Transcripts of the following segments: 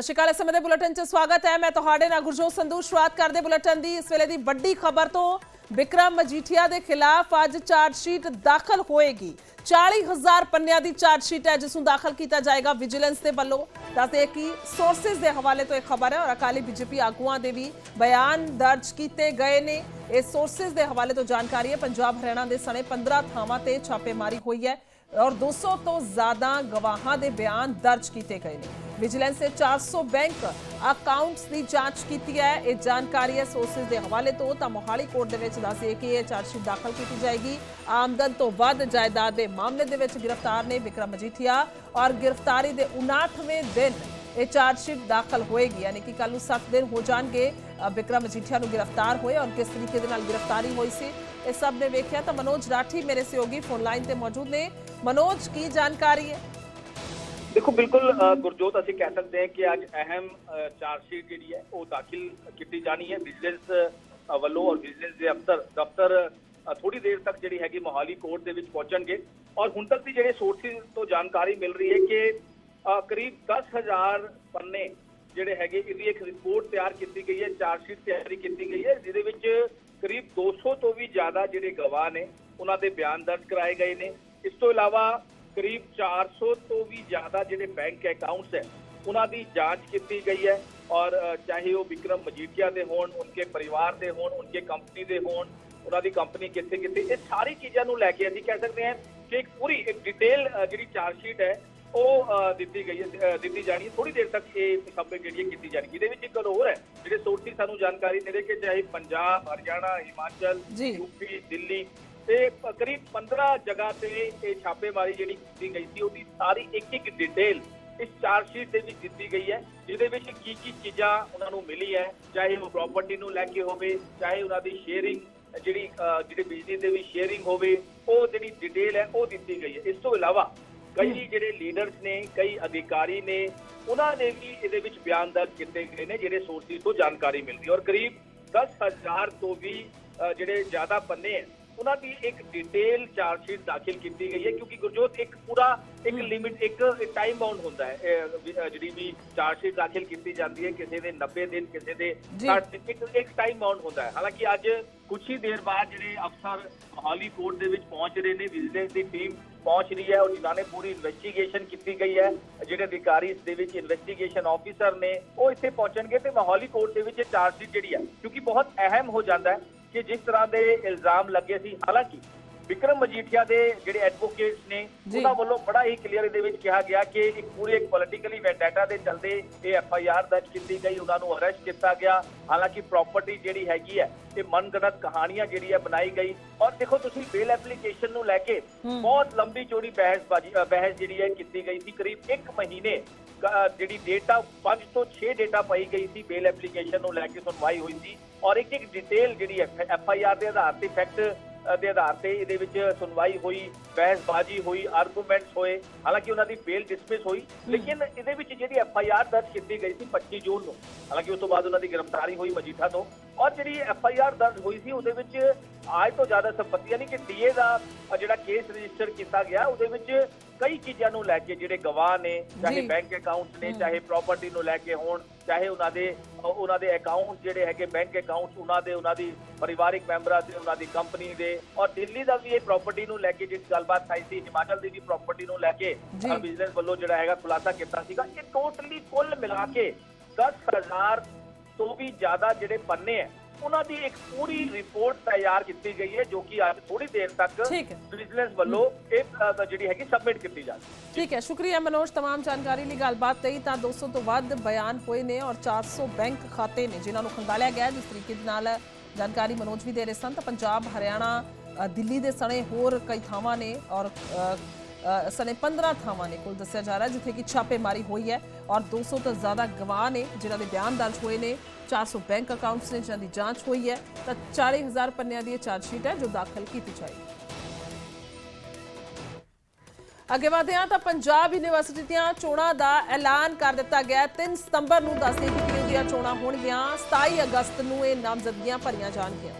ਸਤਿ ਸ਼੍ਰੀ ਅਕਾਲ ਇਸ ਸਮੇਂ ਦੇ ਬੁਲੇਟਿਨ 'ਚ ਸਵਾਗਤ ਹੈ। ਮੈਂ ਤੁਹਾਡੇ ਨਾਲ ਗੁਰਜੋਤ ਸੰਧੂ ਸ਼ੁਰੂਆਤ ਕਰਦੇ ਬੁਲੇਟਿਨ ਦੀ। ਇਸ ਵੇਲੇ ਦੀ ਵੱਡੀ ਖਬਰ ਤੋਂ ਵਿਕਰਮ ਮਜੀਠੀਆ ਦੇ ਖਿਲਾਫ ਅੱਜ ਚਾਰਜ ਸ਼ੀਟ ਦਾਖਲ ਹੋਏਗੀ। 40000 ਪੰਨਿਆਂ ਦੀ ਚਾਰਜ ਸ਼ੀਟ ਹੈ, ਜਿਸ ਨੂੰ ਦਾਖਲ ਕੀਤਾ ਜਾਏਗਾ ਵਿਜੀਲੈਂਸ ਦੇ ਵੱਲੋਂ। ਦੱਸਦੇ ਕਿ ਸੋਰਸਸ ਦੇ ਹਵਾਲੇ ਤੋਂ ਇਹ ਖਬਰ ਹੈ ਔਰ ਅਕਾਲੀ ਬੀਜੇਪੀ ਆਗੂਆਂ ਦੇ ਵੀ ਬਿਆਨ ਦਰਜ ਕੀਤੇ ਗਏ ਨੇ। ਇਹ ਸੋਰਸਸ ਦੇ ਹਵਾਲੇ ਤੋਂ ਜਾਣਕਾਰੀ ਹੈ। ਪੰਜਾਬ ਹਰਿਆਣਾ ਦੇ ਸਣੇ 15 ਥਾਵਾਂ ਤੇ ਛਾਪੇਮਾਰੀ ਹੋਈ ਹੈ। ਔਰ 200 ਤੋਂ ਜ਼ਿਆਦਾ ਗਵਾਹਾਂ ਦੇ ਬਿਆਨ ਦਰਜ ਕੀਤੇ ਗਏ ਨੇ। ਵਿਜੀਲੈਂਸ ਨੇ 400 ਬੈਂਕ ਅਕਾਊਂਟਸ ਦੀ ਜਾਂਚ ਕੀਤੀ ਹੈ। ਇਹ ਜਾਣਕਾਰੀ ਹੈ ਸੋਰਸਸ ਦੇ ਹਵਾਲੇ ਤੋਂ। ਤਾਂ ਮੋਹਾਲੀ ਕੋਰਟ ਦੇ ਵਿੱਚ ਦੱਸਿਆ ਕਿ ਇਹ ਚਾਰਜਸ਼ੀਟ ਦਾਖਲ ਕੀਤੀ ਜਾਏਗੀ। ਆਮਦਨ ਤੋਂ ਵੱਧ ਜਾਇਦਾਦ ਦੇ ਮਾਮਲੇ ਦੇ ਵਿੱਚ ਗ੍ਰਿਫਤਾਰ ਨੇ ਵਿਕਰਮ ਮਜੀਠੀਆ। ਔਰ ਗ੍ਰਿਫਤਾਰੀ ਦੇ 59ਵੇਂ ਦਿਨ ਇਹ ਚਾਰਜਸ਼ੀਟ ਦਾਖਲ ਹੋਏਗੀ। ਯਾਨੀ ਕਿ ਕੱਲ ਨੂੰ 7 ਦਿਨ ਹੋ ਜਾਣਗੇ। ਅ, ਵਿਕਰਮ ਮਜੀਠੀਆ ਨੂੰ ਗ੍ਰਿਫਤਾਰ ਹੋਏ ਔਰ ਕਿਸ ਤਰੀਕੇ ਦੇ ਨਾਲ ਗ੍ਰਿਫਤਾਰੀ ਹੋਈ ਸੀ ਇਹ ਸਭ ਨੇ ਵੇਖਿਆ। ਤਾਂ ਮਨੋਜ ਰਾਠੀ ਮੇਰੇ ਸਹਿਯੋਗੀ ਫੋਨ ਲਾਈਨ ਤੇ ਮੌਜੂਦ ਨੇ। ਮਨੋਜ ਕੀ ਜਾਣਕਾਰੀ ਹੈ ਦੇਖੋ ਬਿਲਕੁਲ ਗੁਰਜੋਤ ਅਸੀਂ ਕਹਿ ਸਕਦੇ ਹਾਂ ਕਿ ਅੱਜ ਅਹਿਮ ਚਾਰਜਸ਼ੀਟ ਜਿਹੜੀ ਹੈ ਉਹ ਦਾਖਲ ਕੀਤੀ ਜਾਣੀ ਹੈ ਵਿਜੀਲੈਂਸ ਵੱਲੋਂ ਔਰ ਵਿਜੀਲੈਂਸ ਦੇ ਅਫਸਰ ਦਫ਼ਤਰ ਥੋੜੀ ਦੇਰ ਤੱਕ ਜਿਹੜੀ ਹੈਗੀ ਮੋਹਾਲੀ ਕੋਰਟ ਦੇ ਵਿੱਚ ਪਹੁੰਚਣਗੇ ਔਰ ਹੁਣ ਤੱਕ ਦੀ ਜਿਹੜੇ ਸੋਰਸਿਸ ਤੋਂ ਜਾਣਕਾਰੀ ਮਿਲ ਰਹੀ ਹੈ ਕਿ ਅ, ਕਰੀਬ 10000 ਪੰਨੇ ਜਿਹੜੇ ਹੈਗੇ ਇਹਦੀ ਇੱਕ ਰਿਪੋਰਟ ਤਿਆਰ ਕੀਤੀ ਗਈ ਹੈ ਚਾਰਜਸ਼ੀਟ ਤਿਆਰੀ ਕੀਤੀ ਗਈ ਹੈ ਜਿਹਦੇ ਵਿੱਚ ਕਰੀਬ 200 ਤੋਂ ਵੀ ਜ਼ਿਆਦਾ ਜਿਹੜੇ ਗਵਾਹ ਨੇ ਉਹਨਾਂ ਦੇ ਬਿਆਨ ਦਰਜ ਕਰਾਏ ਗਏ ਨੇ ਇਸ ਤੋਂ ਇਲਾਵਾ ਕਰੀਬ 400 ਤੋਂ ਵੀ ਜ਼ਿਆਦਾ ਜਿਹੜੇ ਬੈਂਕ ਅਕਾਊਂਟਸ ਹੈ ਉਹਨਾਂ ਦੀ ਜਾਂਚ ਕੀਤੀ ਗਈ ਹੈ ਔਰ ਚਾਹੇ ਉਹ ਵਿਕਰਮ ਮਜੀਠੀਆ ਦੇ ਹੋਣ ਉਨਕੇ ਪਰਿਵਾਰ ਦੇ ਹੋਣ ਉਨਕੇ ਕੰਪਨੀ ਦੇ ਹੋਣ ਉਹਨਾਂ ਦੀ ਕੰਪਨੀ ਕਿੱਥੇ ਕਿੱਥੇ ਇਹ ਸਾਰੀ ਚੀਜ਼ਾਂ ਨੂੰ ਲੈ ਕੇ ਅਸੀਂ ਕਹਿ ਸਕਦੇ ਹਾਂ ਕਿ ਇੱਕ ਪੂਰੀ ਇੱਕ ਡਿਟੇਲ ਜਿਹੜੀ ਚਾਰਜ ਸ਼ੀਟ ਹੈ ਉਹ ਦਿੱਤੀ ਗਈ ਹੈ ਦਿੱਤੀ ਜਾਣੀ ਹੈ ਥੋੜੀ ਦੇਰ ਤੱਕ ਇਹ ਸਭ ਜਿਹੜੀ ਕੀਤੀ ਜਾਣੀ ਇਹਦੇ ਵਿੱਚ ਇੱਕ ਗੱਲ ਹੋਰ ਹੈ ਜਿਹੜੇ ਸੋਰਸਿਸ ਸਾਨੂੰ ਜਾਣਕਾਰੀ ਦੇ ਰਹੇ ਕਿ ਚਾਹੇ ਪੰਜਾਬ ਹਰਿਆਣਾ ਹਿਮਾਚਲ। ਯੂਪੀ ਦਿੱਲੀ ਤੇ ਕਰੀਬ 15 ਜਗ੍ਹਾ ਤੇ ਇਹ ਛਾਪੇਮਾਰੀ ਜਿਹੜੀ ਕੀਤੀ ਗਈ ਸੀ ਉਹਦੀ ਸਾਰੀ ਇੱਕ ਇੱਕ ਡਿਟੇਲ ਇਸ ਚਾਰਜ ਸ਼ੀਟ ਦੇ ਵਿੱਚ ਦਿੱਤੀ ਗਈ ਹੈ ਜਿਹਦੇ ਵਿੱਚ ਕੀ ਕੀ ਚੀਜ਼ਾਂ ਉਹਨਾਂ ਨੂੰ ਮਿਲੀ ਹੈ ਚਾਹੇ ਉਹ ਪ੍ਰਾਪਰਟੀ ਨੂੰ ਲੈ ਕੇ ਹੋਵੇ ਚਾਹੇ ਉਹਨਾਂ ਦੀ ਸ਼ੇਅਰਿੰਗ ਜਿਹੜੀ ਜਿਹੜੀ ਬਿਜਲੀ ਦੇ ਵੀ ਸ਼ੇਅਰਿੰਗ ਹੋਵੇ ਉਹ ਜਿਹੜੀ ਡਿਟੇਲ ਹੈ ਉਹ ਦਿੱਤੀ ਗਈ ਹੈ। ਇਸ ਤੋਂ ਇਲਾਵਾ ਕਈ ਜਿਹੜੇ ਲੀਡਰਸ ਨੇ ਕਈ ਅਧਿਕਾਰੀ ਨੇ ਉਹਨਾਂ ਨੇ ਵੀ ਇਹਦੇ ਵਿੱਚ ਬਿਆਨ ਦਰਜ ਕੀਤੇ ਗਏ ਨੇ ਜਿਹੜੇ ਸੋਰਸਿਸ ਤੋਂ ਜਾਣਕਾਰੀ ਮਿਲਦੀ ਔਰ ਕਰੀਬ 10000 ਤੋਂ ਵੀ ਜਿਹੜੇ ਜ਼ਿਆਦਾ ਪੰਨੇ ਹੈ ਉਹਨਾਂ ਦੀ ਇੱਕ ਡਿਟੇਲ ਚਾਰਜ ਸ਼ੀਟ ਦਾਖਲ ਕੀਤੀ ਗਈ ਹੈ ਕਿਉਂਕਿ ਗੁਰਜੋਤ ਇੱਕ ਪੂਰਾ ਇੱਕ ਲਿਮਿਟ ਇੱਕ ਟਾਈਮ ਬਾਉਂਡ ਹੁੰਦਾ ਹੈ ਜਿਹੜੀ ਵੀ ਚਾਰਜ ਸ਼ੀਟ ਦਾਖਲ ਕੀਤੀ ਜਾਂਦੀ ਹੈ ਕਿਸੇ ਦੇ 90 ਦਿਨ ਕਿਸੇ ਦੇ ਜੀ। 60 ਦਿਨ ਇੱਕ ਇੱਕ ਟਾਈਮ ਬਾਉਂਡ ਹੁੰਦਾ ਹੈ ਹਾਲਾਂਕਿ ਅੱਜ ਕੁਝ ਹੀ ਦੇਰ ਬਾਅਦ ਜਿਹੜੇ ਅਫਸਰ ਮੋਹਾਲੀ ਕੋਰਟ ਦੇ ਵਿੱਚ ਪਹੁੰਚ ਰਹੇ ਨੇ ਵਿਜੀਲੈਂਸ ਦੀ ਟੀਮ ਪਹੁੰਚ ਰਹੀ ਹੈ ਔਰ ਜਿਨ੍ਹਾਂ ਨੇ ਪੂਰੀ ਇਨਵੈਸਟੀਗੇਸ਼ਨ ਕੀਤੀ ਗਈ ਹੈ ਜਿਹੜੇ ਅਧਿਕਾਰੀ ਇਸ ਦੇ ਵਿੱਚ ਇਨਵੈਸਟੀਗੇਸ਼ਨ ਆਫੀਸਰ ਨੇ ਉਹ ਇੱਥੇ ਪਹੁੰਚਣਗੇ ਤੇ ਮੋਹਾਲੀ ਕੋਰਟ ਦੇ ਵਿੱਚ ਇਹ ਚਾਰਜ ਸ਼ੀਟ ਜਿਹੜੀ ਹੈ ਕਿਉਂਕਿ ਬਹੁਤ ਅਹਿਮ ਹੋ ਜਾਂਦਾ ਹੈ ਕਿ ਜਿਸ ਤਰ੍ਹਾਂ ਦੇ ਇਲਜ਼ਾਮ ਲੱਗੇ ਸੀ ਹਾਲਾਂਕਿ ਵਿਕਰਮ ਮਜੀਠੀਆ ਦੇ ਜਿਹੜੇ ਐਡਵੋਕੇਟਸ ਨੇ। ਉਹਨਾਂ ਵੱਲੋਂ ਬੜਾ ਹੀ ਕਲੀਅਰ ਇਹਦੇ ਵਿੱਚ ਕਿਹਾ ਗਿਆ ਕਿ ਇੱਕ ਪੂਰੇ ਇੱਕ ਪੋਲਿਟੀਕਲੀ ਵੈਂਡੇਟਾ ਦੇ ਚਲਦੇ ਇਹ ਐਫ ਆਈ ਆਰ ਦਰਜ ਕੀਤੀ ਗਈ ਉਹਨਾਂ ਨੂੰ ਅਰੈਸਟ ਕੀਤਾ ਗਿਆ। ਹਾਲਾਂਕਿ ਪ੍ਰਾਪਰਟੀ ਜਿਹੜੀ ਹੈਗੀ ਹੈ ਇਹ ਮਨਗਣਤ ਕਹਾਣੀਆਂ ਜਿਹੜੀ ਹੈ ਬਣਾਈ ਗਈ। ਔਰ ਦੇਖੋ ਤੁਸੀਂ ਬੇਲ ਐਪਲੀਕੇਸ਼ਨ ਨੂੰ ਲੈ ਕੇ ਬਹੁਤ ਲੰਬੀ ਚੌੜੀ ਬਹਿਸਬਾਜ਼ੀ ਬਹਿਸ ਜਿਹੜੀ ਹੈ ਕੀਤੀ ਗਈ ਸੀ। ਕਰੀਬ 1 ਮਹੀਨੇ ਜਿਹੜੀ ਡੇਟਾ 5 ਤੋਂ 6 ਡੇਟਾ ਪਾਈ ਗਈ ਸੀ ਬੇਲ ਐਪਲੀਕੇਸ਼ਨ ਨੂੰ ਲੈ ਕੇ ਸੁਣਵਾਈ ਹੋਈ ਸੀ ਔਰ ਇੱਕ ਇੱਕ ਡਿਟੇਲ ਜਿਹੜੀ ਐਫ ਆਈ ਆਰ ਦੇ ਆਧਾਰ ਤੇ ਫੈਕਟ ਦੇ ਆਧਾਰ ਤੇ ਇਹਦੇ ਵਿੱਚ ਸੁਣਵਾਈ ਹੋਈ ਬਹਿਸਬਾਜ਼ੀ ਹੋਈ ਆਰਗੂਮੈਂਟਸ ਹੋਏ ਹਾਲਾਂਕਿ ਉਹਨਾਂ ਦੀ ਬੇਲ ਡਿਸਮਿਸ ਹੋਈ ਲੇਕਿਨ ਇਹਦੇ ਵਿੱਚ ਜਿਹੜੀ ਐਫ ਆਈ ਆਰ ਦਰਜ ਕੀਤੀ ਗਈ ਸੀ 25 ਜੂਨ ਨੂੰ ਹਾਲਾਂਕਿ ਉਸ ਤੋਂ ਬਾਅਦ ਉਹਨਾਂ ਦੀ ਗ੍ਰਿਫਤਾਰੀ ਹੋਈ ਮਜੀਠਾ ਤੋਂ। ਔਰ ਜਿਹੜੀ ਐਫ ਆਈ ਆਰ ਦਰਜ ਹੋਈ ਸੀ ਉਹਦੇ ਵਿੱਚ ਆਜ ਤੋਂ ਜ਼ਿਆਦਾ ਸੰਪਤੀ ਯਾਨੀ ਕਿ ਡੀਏ ਦਾ ਜਿਹੜਾ ਕੇਸ ਰਜਿਸਟਰ ਕੀਤਾ ਗਿਆ ਉਹਦੇ ਵਿੱਚ ਕਈ ਚੀਜ਼ਾਂ ਨੂੰ ਲੈ ਕੇ ਜਿਹੜੇ ਗਵਾਹ ਨੇ ਚਾਹੇ। ਬੈਂਕ ਅਕਾਊਂਟਸ ਨੇ ਚਾਹੇ ਪ੍ਰਾਪਰਟੀ ਨੂੰ ਲੈ ਕੇ ਹੋਣ ਚਾਹੇ ਉਹਨਾਂ ਦੇ ਉਹਨਾਂ ਦੇ ਅਕਾਊਂਟ ਜਿਹੜੇ ਹੈਗੇ ਬੈਂਕ ਅਕਾਊਂਟਸ ਉਹਨਾਂ ਦੇ ਉਹਨਾਂ ਦੀ ਪਰਿਵਾਰਿਕ ਮੈਂਬਰਾਂ ਦੇ ਉਹਨਾਂ ਦੀ ਕੰਪਨੀ ਦੇ ਔਰ ਦਿੱਲੀ ਦਾ ਵੀ ਇਹ ਪ੍ਰਾਪਰਟੀ ਨੂੰ ਲੈ ਕੇ ਜਿਹੜੀ ਗੱਲਬਾਤ ਆਈ ਸੀ ਹਿਮਾਚਲ ਦੀ ਵੀ ਪ੍ਰਾਪਰਟੀ ਨੂੰ ਲੈ ਕੇ। ਬਿਜ਼ਨਸ ਵੱਲੋਂ ਜਿਹੜਾ ਹੈਗਾ ਖੁਲਾਸਾ ਕੀਤਾ ਸੀਗਾ ਇਹ ਟੋਟਲੀ ਕੁੱਲ ਮਿਲਾ ਕੇ 10000 ਤੋਂ ਵੀ ਜ਼ਿਆਦਾ ਜਿਹੜੇ ਪੰਨੇ ਹੈ ਉਹਨਾਂ ਦੀ ਇੱਕ ਪੂਰੀ ਰਿਪੋਰਟ ਤਿਆਰ ਕੀਤੀ ਗਈ ਹੈ ਜੋ ਕਿ ਅੱਜ ਥੋੜੀ ਦੇਰ ਤੱਕ ਠੀਕ ਹੈ। ਬਿਜ਼ਨਸ ਵੱਲੋਂ ਇਹ ਅ, ਜਿਹੜੀ ਹੈਗੀ ਸਬਮਿਟ ਕੀਤੀ ਜਾਵੇਗੀ ਠੀਕ ਹੈ ਸ਼ੁਕਰੀਆ ਮਨੋਜ तमाम ਜਾਣਕਾਰੀ ਲਈ ਗੱਲਬਾਤ ਲਈ ਤਾਂ 200 ਤੋਂ ਵੱਧ ਬਿਆਨ ਹੋਏ ਨੇ ਔਰ 400 ਬੈਂਕ ਖਾਤੇ ਨੇ ਜਿਨ੍ਹਾਂ ਨੂੰ ਖੰਗਾਲਿਆ ਗਿਆ ਹੈ। ਜਿਸ ਤਰੀਕੇ ਦੇ ਨਾਲ ਜਾਣਕਾਰੀ ਮਨੋਜ ਵੀ ਦੇ ਰਹੇ ਸਨ ਤਾਂ ਪੰਜਾਬ ਹਰਿਆਣਾ ਅ, ਦਿੱਲੀ ਦੇ ਸਣੇ ਹੋਰ ਕਈ ਥਾਵਾਂ ਨੇ ਔਰ ਅ, ਅ, ਸਣੇ 15 ਥਾਵਾਂ ਨੇ ਕੁੱਲ ਦੱਸਿਆ ਜਾ ਰਿਹਾ, ਜਿੱਥੇ ਕਿ ਛਾਪੇਮਾਰੀ ਹੋਈ ਹੈ ਔਰ 200 ਤੋਂ ਜ਼ਿਆਦਾ ਗਵਾਹ ਨੇ, ਜਿਨ੍ਹਾਂ ਦੇ ਬਿਆਨ ਦਰਜ ਹੋਏ ਨੇ 400 ਬੈਂਕ ਅਕਾਊਂਟਸ ਨੇ, ਜਿਨ੍ਹਾਂ ਦੀ ਜਾਂਚ ਹੋਈ ਹੈ, ਤਾਂ 40000 ਪੰਨਿਆਂ ਦੀ ਇਹ ਚਾਰਜ ਸ਼ੀਟ ਹੈ ਜੋ ਦਾਖਲ ਕੀਤੀ ਜਾਏਗੀ। ਅੱਗੇ ਵਧਦੇ ਹਾਂ ਤਾਂ ਪੰਜਾਬ ਯੂਨੀਵਰਸਿਟੀ ਦੀਆਂ ਚੋਣਾਂ ਦਾ ਐਲਾਨ ਕਰ ਦਿੱਤਾ ਗਿਆ 3 ਸਤੰਬਰ ਨੂੰ ਦੱਸਦੇ ਕਿ ਕਿਉਂ ਦੀਆਂ ਚੋਣਾਂ ਹੋਣਗੀਆਂ। 27 ਅਗਸਤ ਨੂੰ ਇਹ ਨਾਮਜ਼ਦਗੀਆਂ ਭਰੀਆਂ ਜਾਣਗੀਆਂ।